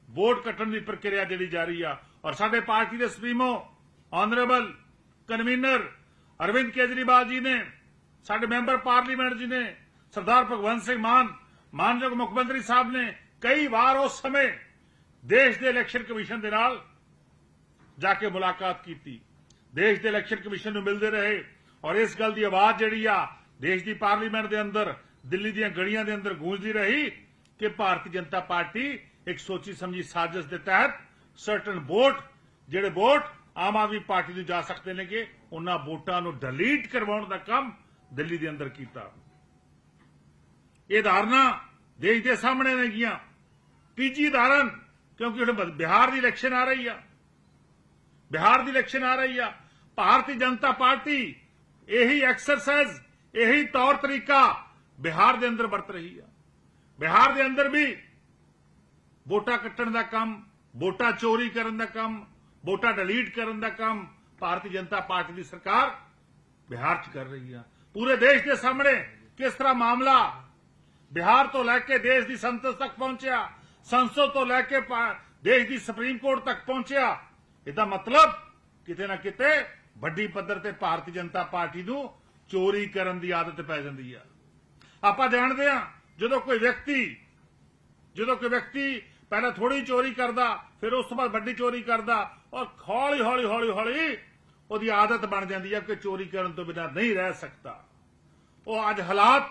ਵੋਟ ਕੱਟਣ ਦੀ ਪ੍ਰਕਿਰਿਆ ਜਿਹੜੀ ਜਾਰੀ ਆ। ਔਰ ਸਾਡੇ ਪਾਰਟੀ ਦੇ supremo honourable convener Arvind Kejriwal ji ਨੇ, ਸਾਡੇ ਮੈਂਬਰ ਪਾਰਲੀਮੈਂਟ ਜੀ ਨੇ, ਸਰਦਾਰ ਭਗਵੰਤ ਸਿੰਘ ਮਾਨ, ਮਾਨਯੋਗ ਮੁੱਖ ਮੰਤਰੀ ਸਾਹਿਬ ਨੇ ਕਈ ਵਾਰ ਉਸ ਸਮੇਂ ਦੇਸ਼ ਦੇ ਇਲੈਕਸ਼ਨ ਕਮਿਸ਼ਨ ਦੇ ਨਾਲ ਜਾ ਕੇ ਮੁਲਾਕਾਤ ਕੀਤੀ। ਦੇਸ਼ ਦੇ ਇਲੈਕਸ਼ਨ ਕਮਿਸ਼ਨ ਨੂੰ ਮਿਲਦੇ ਰਹੇ। ਔਰ ਇਸ ਗੱਲ ਦੀ ਆਵਾਜ਼ ਜਿਹੜੀ ਆ, ਦੇਸ਼ ਦੀ ਪਾਰਲੀਮੈਂਟ ਦੇ ਅੰਦਰ ਦਿੱਲੀ ਦੀਆਂ ਗਲੀਆਂ ਦੇ ਅੰਦਰ ਗੂੰਜਦੀ ਰਹੀ ਕਿ ਭਾਰਤੀ ਜਨਤਾ ਪਾਰਟੀ ਇੱਕ ਸੋਚੀ ਸਮਝੀ ਸਾਜ਼ਿਸ਼ ਦੇ ਤਹਿਤ ਸਰਟਨ ਵੋਟ ਜਿਹੜੇ ਵੋਟ ਆਮ ਆਦਮੀ ਪਾਰਟੀ ਨੂੰ ਜਾ ਸਕਦੇ ਨੇ ਕਿ ਉਹਨਾਂ ਵੋਟਾਂ ਨੂੰ ਡਿਲੀਟ ਕਰਵਾਉਣ ਦਾ ਕੰਮ ਦਿੱਲੀ ਦੇ ਅੰਦਰ ਕੀਤਾ। ਇਹ ਧਾਰਨਾ ਦੇਸ਼ ਦੇ ਸਾਹਮਣੇ ਨੇ ਗਿਆ ਤੀਜੀ ਧਾਰਨ, ਕਿਉਂਕਿ ਹੁਣ ਬਿਹਾਰ ਦੀ ਇਲੈਕਸ਼ਨ ਆ ਰਹੀ ਆ। ਬਿਹਾਰ ਦੀ ਇਲੈਕਸ਼ਨ ਆ ਰਹੀ ਆ। ਭਾਰਤੀ ਜਨਤਾ ਪਾਰਟੀ, ਇਹੀ ਐਕਸਰਸਾਈਜ਼ ਇਹੀ ਤੌਰ ਤਰੀਕਾ ਬਿਹਾਰ ਦੇ ਅੰਦਰ ਵਰਤ ਰਹੀ ਆ। ਬਿਹਾਰ ਦੇ ਅੰਦਰ ਵੀ ਵੋਟਾਂ ਕੱਟਣ ਦਾ ਕੰਮ, ਵੋਟਾਂ ਚੋਰੀ ਕਰਨ ਦਾ ਕੰਮ, ਵੋਟਾਂ ਡਿਲੀਟ ਕਰਨ ਦਾ ਕੰਮ ਭਾਰਤੀ ਜਨਤਾ ਪਾਰਟੀ ਦੀ ਸਰਕਾਰ ਬਿਹਾਰ 'ਚ ਕਰ ਰਹੀ ਆ। ਪੂਰੇ ਦੇਸ਼ ਦੇ ਸਾਹਮਣੇ ਕਿਸ ਤਰ੍ਹਾਂ ਮਾਮਲਾ? ਬਿਹਾਰ ਤੋਂ ਲੈ ਕੇ ਦੇਸ਼ ਦੀ ਸੰਸਦ ਤੱਕ ਪਹੁੰਚਿਆ, ਸੰਸਦ ਤੋਂ ਲੈ ਕੇ ਦੇਸ਼ ਦੀ ਸੁਪਰੀਮ ਕੋਰਟ ਤੱਕ ਪਹੁੰਚਿਆ। ਇਹਦਾ ਮਤਲਬ ਕਿਤੇ ਨਾ ਕਿਤੇ ਵੱਡੀ ਪੱਧਰ ਤੇ ਭਾਰਤੀ ਜਨਤਾ ਪਾਰਟੀ ਨੂੰ ਚੋਰੀ ਕਰਨ ਦੀ ਆਦਤ ਪੈ ਜਾਂਦੀ ਆ। ਆਪਾਂ ਜਾਣਦੇ ਆ ਜਦੋਂ ਕੋਈ ਵਿਅਕਤੀ, ਜਦੋਂ ਕੋਈ ਵਿਅਕਤੀ ਪਹਿਲਾਂ ਥੋੜੀ ਚੋਰੀ ਕਰਦਾ, ਫਿਰ ਉਸ ਤੋਂ ਬਾਅਦ ਵੱਡੀ ਚੋਰੀ ਕਰਦਾ, ਔਰ ਹੌਲੀ ਹੌਲੀ ਹੌਲੀ ਹੌਲੀ ਉਹਦੀ ਆਦਤ ਬਣ ਜਾਂਦੀ ਹੈ ਕਿ ਚੋਰੀ ਕਰਨ ਤੋਂ ਬਿਨਾਂ ਨਹੀਂ ਰਹਿ ਸਕਦਾ। ਉਹ ਅੱਜ ਹਾਲਾਤ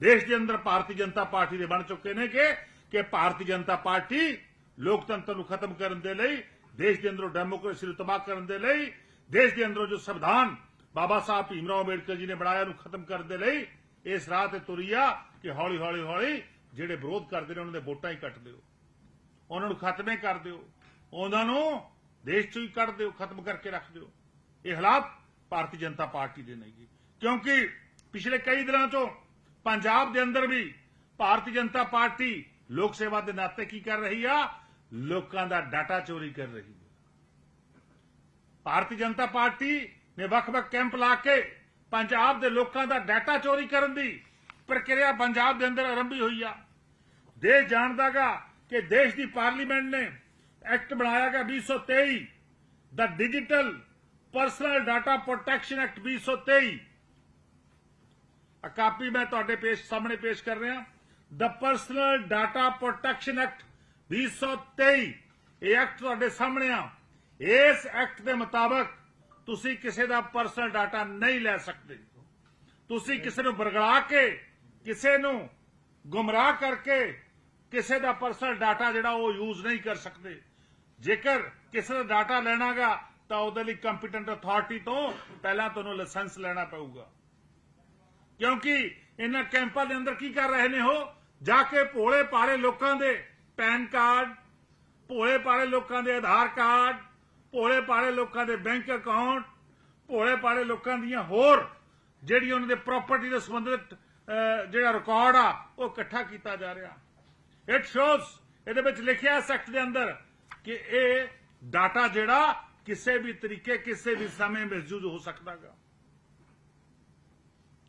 ਦੇਸ਼ ਦੇ ਅੰਦਰ ਭਾਰਤੀ ਜਨਤਾ ਪਾਰਟੀ ਦੇ ਬਣ ਚੁੱਕੇ ਨੇ ਕਿ ਕਿ ਭਾਰਤੀ ਜਨਤਾ ਪਾਰਟੀ ਲੋਕਤੰਤਰ ਨੂੰ ਖਤਮ ਕਰਨ ਦੇ ਲਈ, ਦੇਸ਼ ਦੇ ਅੰਦਰੋਂ ਡੈਮੋਕ੍ਰੇਸੀ ਨੂੰ ਤਬਾਹ ਕਰਨ ਦੇ ਲਈ, ਦੇਸ਼ ਦੇ ਅੰਦਰੋਂ ਜੋ ਸੰਵਿਧਾਨ ਬਾਬਾ ਸਾਹਿਬ ਭੀਮਰਾਓ ਅੰਬੇਡਕਰ ਜੀ ਨੇ ਬਣਾਇਆ ਨੂੰ ਖਤਮ ਕਰਨ ਦੇ ਲਈ ਇਸ ਰਾਹ ਤੇ ਤੁਰੀ ਆ ਕਿ ਹੌਲੀ ਹੌਲੀ ਹੌਲੀ ਜਿਹੜੇ ਵਿਰੋਧ ਕਰਦੇ ਨੇ, ਉਹਨਾਂ ਦੇ ਵੋਟਾਂ ਹੀ ਕੱਟ ਦਿਓ। ਉਹਨਾਂ ਨੂੰ ਖਤਮੇ ਕਰ ਦਿਓ। ਉਹਨਾਂ ਨੂੰ ਦੇਸ਼ ਚੋਂ ਹੀ ਕੱਢ ਦਿਓ, ਖਤਮ ਕਰਕੇ ਰੱਖ ਦਿਓ। ਇਹ ਹਾਲਾਤ ਭਾਰਤੀ ਜਨਤਾ ਪਾਰਟੀ ਦੇ ਨਹੀਂ ਕਿਉਂਕਿ ਪਿਛਲੇ ਕਈ ਦਿਨਾਂ ਤੋਂ ਪੰਜਾਬ ਦੇ ਅੰਦਰ ਵੀ ਭਾਰਤੀ ਜਨਤਾ ਪਾਰਟੀ ਲੋਕ ਸੇਵਾ ਦੇ ਨਾਤੇ ਕੀ ਕਰ ਰਹੀ ਆ? ਲੋਕਾਂ ਦਾ ਡਾਟਾ ਚੋਰੀ ਕਰ ਰਹੀ ਹੈ ਭਾਰਤੀ ਜਨਤਾ ਪਾਰਟੀ ਨੇ ਵੱਖ-ਵੱਖ ਕੈਂਪ ਲਾ ਕੇ ਪੰਜਾਬ ਦੇ ਲੋਕਾਂ ਦਾ ਡਾਟਾ ਚੋਰੀ ਕਰਨ ਦੀ ਪ੍ਰਕਿਰਿਆ ਪੰਜਾਬ ਦੇ ਅੰਦਰ ਆਰੰਭੀ ਹੋਈ ਆ। ਦੇਸ਼ ਜਾਣਦਾਗਾ ਕਿ ਦੇਸ਼ ਦੀ ਪਾਰਲੀਮੈਂਟ ਨੇ ਐਕਟ ਬਣਾਇਆਗਾ 2023 ਦਾ digital personal data protection act 2023 ਆ ਕਾਪੀ ਮੈਂ ਤੁਹਾਡੇ ਪੇਸ਼, ਸਾਹਮਣੇ ਪੇਸ਼ ਕਰ ਰਿਹਾ। ਦਾ ਪਰਸਨਲ ਡਾਟਾ ਪ੍ਰੋਟੈਕਸ਼ਨ ਐਕਟ 2023 ਇਹ ਐਕਟ ਤੁਹਾਡੇ ਸਾਹਮਣੇ ਆ। ਇਸ ਐਕਟ ਦੇ ਮੁਤਾਬਕ ਤੁਸੀਂ ਕਿਸੇ ਦਾ ਪਰਸਨਲ ਡਾਟਾ ਨਹੀਂ ਲੈ ਸਕਦੇ। ਤੁਸੀਂ ਕਿਸੇ ਨੂੰ ਬਰਗਲਾ ਕੇ, ਕਿਸੇ ਨੂੰ ਗੁੰਮਰਾਹ ਕਰਕੇ ਕਿਸੇ ਦਾ ਪਰਸਨਲ ਡਾਟਾ ਜਿਹੜਾ ਉਹ ਯੂਜ਼ ਨਹੀਂ ਕਰ ਸਕਦੇ। ਜੇਕਰ ਕਿਸੇ ਦਾ ਡਾਟਾ ਲੈਣਾਗਾ, ਤਾਂ ਉਹਦੇ ਲਈ ਕੰਪੀਟੈਂਟ ਅਥਾਰਟੀ ਤੋਂ ਪਹਿਲਾਂ ਤੁਹਾਨੂੰ ਲਾਇਸੈਂਸ ਲੈਣਾ ਪਊਗਾ। ਕਿਉਂਕਿ ਇਹਨਾਂ ਕੈਂਪਾਂ ਦੇ ਅੰਦਰ ਕੀ ਕਰ ਰਹੇ ਨੇ ਉਹ? ਜਾ ਕੇ ਭੋਲੇ ਪਾਲੇ ਲੋਕਾਂ ਦੇ ਪੈਨ ਕਾਰਡ, ਭੋਲੇ ਪਾਲੇ ਲੋਕਾਂ ਦੇ ਆਧਾਰ ਕਾਰਡ ਭੋਲੇ ਪਾਲੇ ਲੋਕਾਂ ਦੇ ਬੈਂਕ ਅਕਾਊਂਟ, ਭੋਲੇ ਪਾਲੇ ਲੋਕਾਂ ਦੀਆਂ ਹੋਰ ਜਿਹੜੀ ਉਹਨਾਂ ਦੇ ਪ੍ਰਾਪਰਟੀ ਦੇ ਸੰਬੰਧਿਤ ਜਿਹੜਾ ਰਿਕਾਰਡ ਆ, ਉਹ ਇਕੱਠਾ ਕੀਤਾ ਜਾ ਰਿਹਾ। ਇਟ ਸ਼ੋਜ਼ ਇਹਦੇ ਵਿੱਚ ਲਿਖਿਆ ਸੈਕਟ ਦੇ ਅੰਦਰ ਕਿ ਇਹ ਡਾਟਾ ਜਿਹੜਾ ਕਿਸੇ ਵੀ ਤਰੀਕੇ, ਕਿਸੇ ਵੀ ਸਮੇਂ ਮਿਸਯੂਜ਼ ਹੋ ਸਕਦਾਗਾ।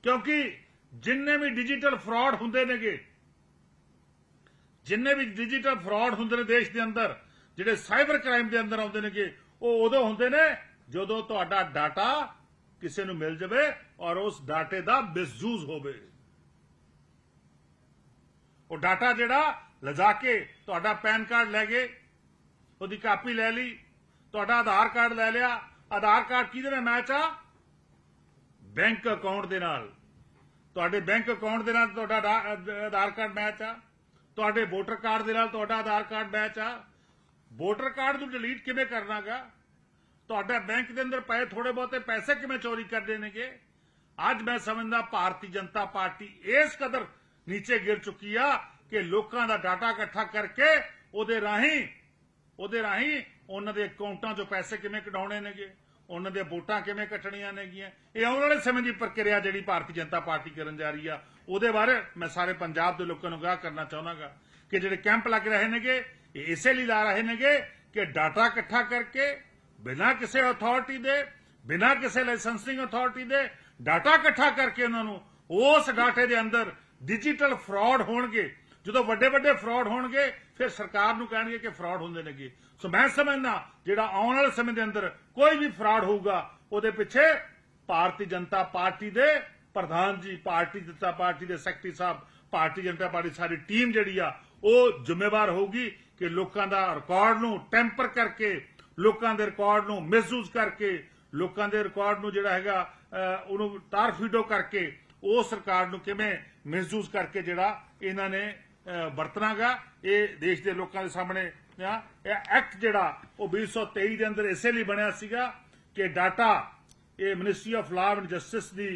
ਕਿਉਂਕਿ ਜਿੰਨੇ ਵੀ ਡਿਜੀਟਲ ਫਰਾਡ ਹੁੰਦੇ ਨੇਗੇ, ਜਿੰਨੇ ਵੀ ਡਿਜੀਟਲ ਫਰਾਡ ਹੁੰਦੇ ਨੇ ਦੇਸ਼ ਦੇ ਅੰਦਰ, ਜਿਹੜੇ ਸਾਈਬਰ ਕ੍ਰਾਈਮ ਦੇ ਅੰਦਰ ਆਉਂਦੇ ਨੇਗੇ ਉਹ ਉਦੋਂ ਹੁੰਦੇ ਨੇ ਜਦੋਂ ਤੁਹਾਡਾ ਡਾਟਾ ਕਿਸੇ ਨੂੰ ਮਿਲ ਜਾਵੇ ਔਰ ਉਸ ਡਾਟੇ ਦਾ ਮਿਸਯੂਜ਼ ਹੋਵੇ। ਉਹ ਡਾਟਾ ਜਿਹੜਾ ਲਿਜਾ ਕੇ ਤੁਹਾਡਾ ਪੈਨ ਕਾਰਡ ਲੈ ਗਏ, ਉਹਦੀ ਕਾਪੀ ਲੈ ਲਈ, ਤੁਹਾਡਾ ਆਧਾਰ ਕਾਰਡ ਲੈ ਲਿਆ, ਆਧਾਰ ਕਾਰਡ ਕਿਹਦੇ ਨਾਲ ਮੈਚ ਆ? ਬੈਂਕ ਅਕਾਊਂਟ ਦੇ ਨਾਲ। ਤੁਹਾਡੇ ਬੈਂਕ ਅਕਾਊਂਟ ਦੇ ਨਾਲ ਤੁਹਾਡਾ ਆਧਾਰ ਕਾਰਡ ਮੈਚ ਆ। ਤੁਹਾਡੇ ਵੋਟਰ ਕਾਰਡ ਦੇ ਨਾਲ ਤੁਹਾਡਾ ਆਧਾਰ ਕਾਰਡ ਮੈਚ ਆ। ਵੋਟਰ ਕਾਰਡ ਨੂੰ ਡਿਲੀਟ ਕਿਵੇਂ ਕਰਨਾਗਾ? ਤੁਹਾਡਾ ਬੈਂਕ ਦੇ ਅੰਦਰ ਪਏ ਥੋੜੇ ਬਹੁਤੇ ਪੈਸੇ ਕਿਵੇਂ ਚੋਰੀ ਕਰਦੇ ਨੇਗੇ ਅੱਜ ਮੈਂ ਸਮਝਦਾ ਭਾਰਤੀ ਜਨਤਾ ਪਾਰਟੀ ਇਸ ਕਦਰ ਨੀਚੇ ਗਿਰ ਚੁੱਕੀ ਆ ਕਿ ਲੋਕਾਂ ਦਾ ਡਾਟਾ ਇਕੱਠਾ ਕਰਕੇ ਉਹਦੇ ਰਾਹੀਂ ਉਹਦੇ ਰਾਹੀਂ ਉਹਨਾਂ ਦੇ ਅਕਾਊਂਟਾਂ 'ਚੋਂ ਪੈਸੇ ਕਿਵੇਂ ਕਢਾਉਣੇ ਨੇਗੇ? ਉਹਨਾਂ ਦੇ ਵੋਟਾਂ ਕਿਵੇਂ ਕੱਟਣੀਆਂ ਨੇਗੀਆਂ? ਇਹ ਆਉਣ ਵਾਲੇ ਸਮੇਂ ਦੀ ਪ੍ਰਕਿਰਿਆ ਜਿਹੜੀ ਭਾਰਤੀ ਜਨਤਾ ਪਾਰਟੀ ਕਰਨ ਜਾ ਰਹੀ ਆ, ਉਹਦੇ ਬਾਰੇ ਮੈਂ ਸਾਰੇ ਪੰਜਾਬ ਦੇ ਲੋਕਾਂ ਨੂੰ ਅਗਾਹ ਕਰਨਾ ਚਾਹੁੰਦਾਗਾ ਕਿ ਜਿਹੜੇ ਕੈਂਪ ਲੱਗ ਰਹੇ ਨੇਗੇ ਇਸੇ ਲਈ ਲਾ ਰਹੇ ਨੇਗੇ ਕਿ ਡਾਟਾ ਇਕੱਠਾ ਕਰਕੇ ਬਿਨਾਂ ਕਿਸੇ ਅਥਾਰਟੀ ਦੇ, ਬਿਨਾਂ ਕਿਸੇ ਲਾਇਸੈਂਸਿੰਗ ਅਥਾਰਟੀ ਦੇ ਡਾਟਾ ਇਕੱਠਾ ਕਰਕੇ ਉਹਨਾਂ ਨੂੰ ਉਸ ਡਾਟੇ ਦੇ ਅੰਦਰ ਡਿਜੀਟਲ ਫਰਾਡ ਹੋਣਗੇ। ਜਦੋਂ ਵੱਡੇ ਵੱਡੇ ਫਰਾਡ ਹੋਣਗੇ, ਫਿਰ ਸਰਕਾਰ ਨੂੰ ਕਹਿਣਗੇ ਕਿ ਫਰਾਡ ਹੁੰਦੇ ਨੇਗੇ। ਸੋ ਮੈਂ ਸਮਝਦਾ ਜਿਹੜਾ ਆਉਣ ਵਾਲੇ ਸਮੇਂ ਦੇ ਅੰਦਰ ਕੋਈ ਵੀ ਫਰਾਡ ਹੋਊਗਾ, ਉਹਦੇ ਪਿੱਛੇ ਭਾਰਤੀ ਜਨਤਾ ਪਾਰਟੀ ਦੇ ਪ੍ਰਧਾਨ ਜੀ ਭਾਰਤੀ ਜਨਤਾ ਪਾਰਟੀ ਦੇ ਸੈਕਟਰੀ ਸਾਹਿਬ, ਭਾਰਤੀ ਜਨਤਾ ਪਾਰਟੀ ਸਾਰੀ ਟੀਮ ਜਿਹੜੀ ਆ, ਉਹ ਜ਼ਿੰਮੇਵਾਰ ਹੋਊਗੀ ਕਿ ਲੋਕਾਂ ਦਾ ਰਿਕਾਰਡ ਨੂੰ ਟੈਂਪਰ ਕਰਕੇ ਲੋਕਾਂ ਦੇ ਰਿਕਾਰਡ ਨੂੰ ਮਿਸਯੂਜ਼ ਕਰਕੇ ਲੋਕਾਂ ਦੇ ਰਿਕਾਰਡ ਨੂੰ ਜਿਹੜਾ ਹੈਗਾ ਅਹ, ਉਹਨੂੰ ਤਾਰਫੀਡੋ ਕਰਕੇ ਉਹ ਸਰਕਾਰ ਨੂੰ ਕਿਵੇਂ ਮਿਸਯੂਜ਼ ਕਰਕੇ ਜਿਹੜਾ ਇਹਨਾਂ ਨੇ ਅਹ, ਵਰਤਣਾਗਾ ਇਹ ਦੇਸ਼ ਦੇ ਲੋਕਾਂ ਦੇ ਸਾਹਮਣੇ ਇਹ ਐਕਟ ਜਿਹੜਾ ਉਹ 2023 ਦੇ ਅੰਦਰ ਇਸੇ ਲਈ ਬਣਿਆ ਸੀਗਾ ਕਿ ਡਾਟਾ ਇਹ ministry of law and justice ਦੀ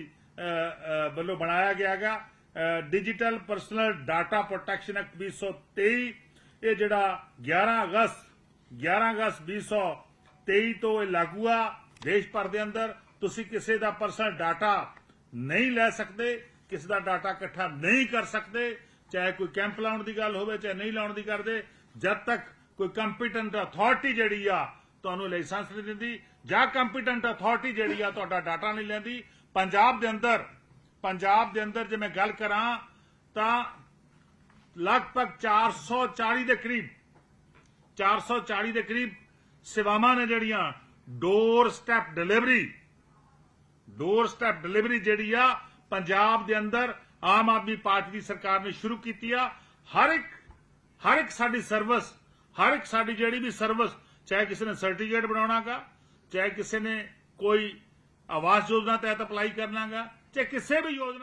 ਵੱਲੋਂ ਬਣਾਇਆ ਗਿਆ ਗਿਆਗਾ digital personal data protection act 2023 ਇਹ ਜਿਹੜਾ 11 ਅਗਸਤ 11 ਅਗਸਤ 2023 ਤੋਂ ਇਹ ਲਾਗੂ ਆ ਦੇਸ਼ ਭਰ ਦੇ ਅੰਦਰ। ਤੁਸੀਂ ਕਿਸੇ ਦਾ ਪਰਸਨਲ ਡਾਟਾ ਨਹੀਂ ਲੈ ਸਕਦੇ, ਕਿਸੇ ਦਾ ਡਾਟਾ ਇਕੱਠਾ ਨਹੀਂ ਕਰ ਸਕਦੇ, ਚਾਹੇ ਕੋਈ ਕੈਂਪ ਲਾਉਣ ਦੀ ਗੱਲ ਹੋਵੇ, ਚਾਹੇ ਨਹੀਂ ਲਾਉਣ ਦੀ ਕਰਦੇ। ਜਦ ਤੱਕ ਕੋਈ ਕੰਪੀਟੈਂਟ ਅਥਾਰਟੀ ਜਿਹੜੀ ਆ ਤੁਹਾਨੂੰ ਲਾਇਸੈਂਸ ਨਹੀਂ ਦਿੰਦੀ, ਜਾਂ ਕੰਪੀਟੈਂਟ ਅਥਾਰਟੀ ਜਿਹੜੀ ਆ ਤੁਹਾਡਾ ਡਾਟਾ ਨਹੀਂ ਲੈਂਦੀ, ਪੰਜਾਬ ਦੇ ਅੰਦਰ, ਪੰਜਾਬ ਦੇ ਅੰਦਰ ਜੇ ਮੈਂ ਗੱਲ ਕਰਾਂ, ਤਾਂ ਲਗਭਗ 440 ਦੇ ਕਰੀਬ 440 ਦੇ ਕਰੀਬ ਸੇਵਾਵਾਂ ਨੇ ਜਿਹੜੀਆਂ doorstep delivery doorstep delivery ਜਿਹੜੀ ਆ, ਪੰਜਾਬ ਦੇ ਅੰਦਰ ਆਮ ਆਦਮੀ ਪਾਰਟੀ ਦੀ ਸਰਕਾਰ ਨੇ ਸ਼ੁਰੂ ਕੀਤੀ ਆ। ਹਰ ਇੱਕ ਹਰ ਇੱਕ ਸਾਡੀ ਸਰਵਿਸ ਹਰ ਇੱਕ ਸਾਡੀ ਜਿਹੜੀ ਵੀ ਸਰਵਿਸ ਚਾਹੇ ਕਿਸੇ ਨੇ ਸਰਟੀਫਿਕੇਟ ਬਣਾਉਣਾਗਾ, ਚਾਹੇ ਕਿਸੇ ਨੇ ਕੋਈ ਆਵਾਸ ਯੋਜਨਾ ਤਹਿਤ ਅਪਲਾਈ ਕਰਨਾਗਾ, ਚਾਹੇ ਕਿਸੇ ਵੀ ਯੋਜਨਾ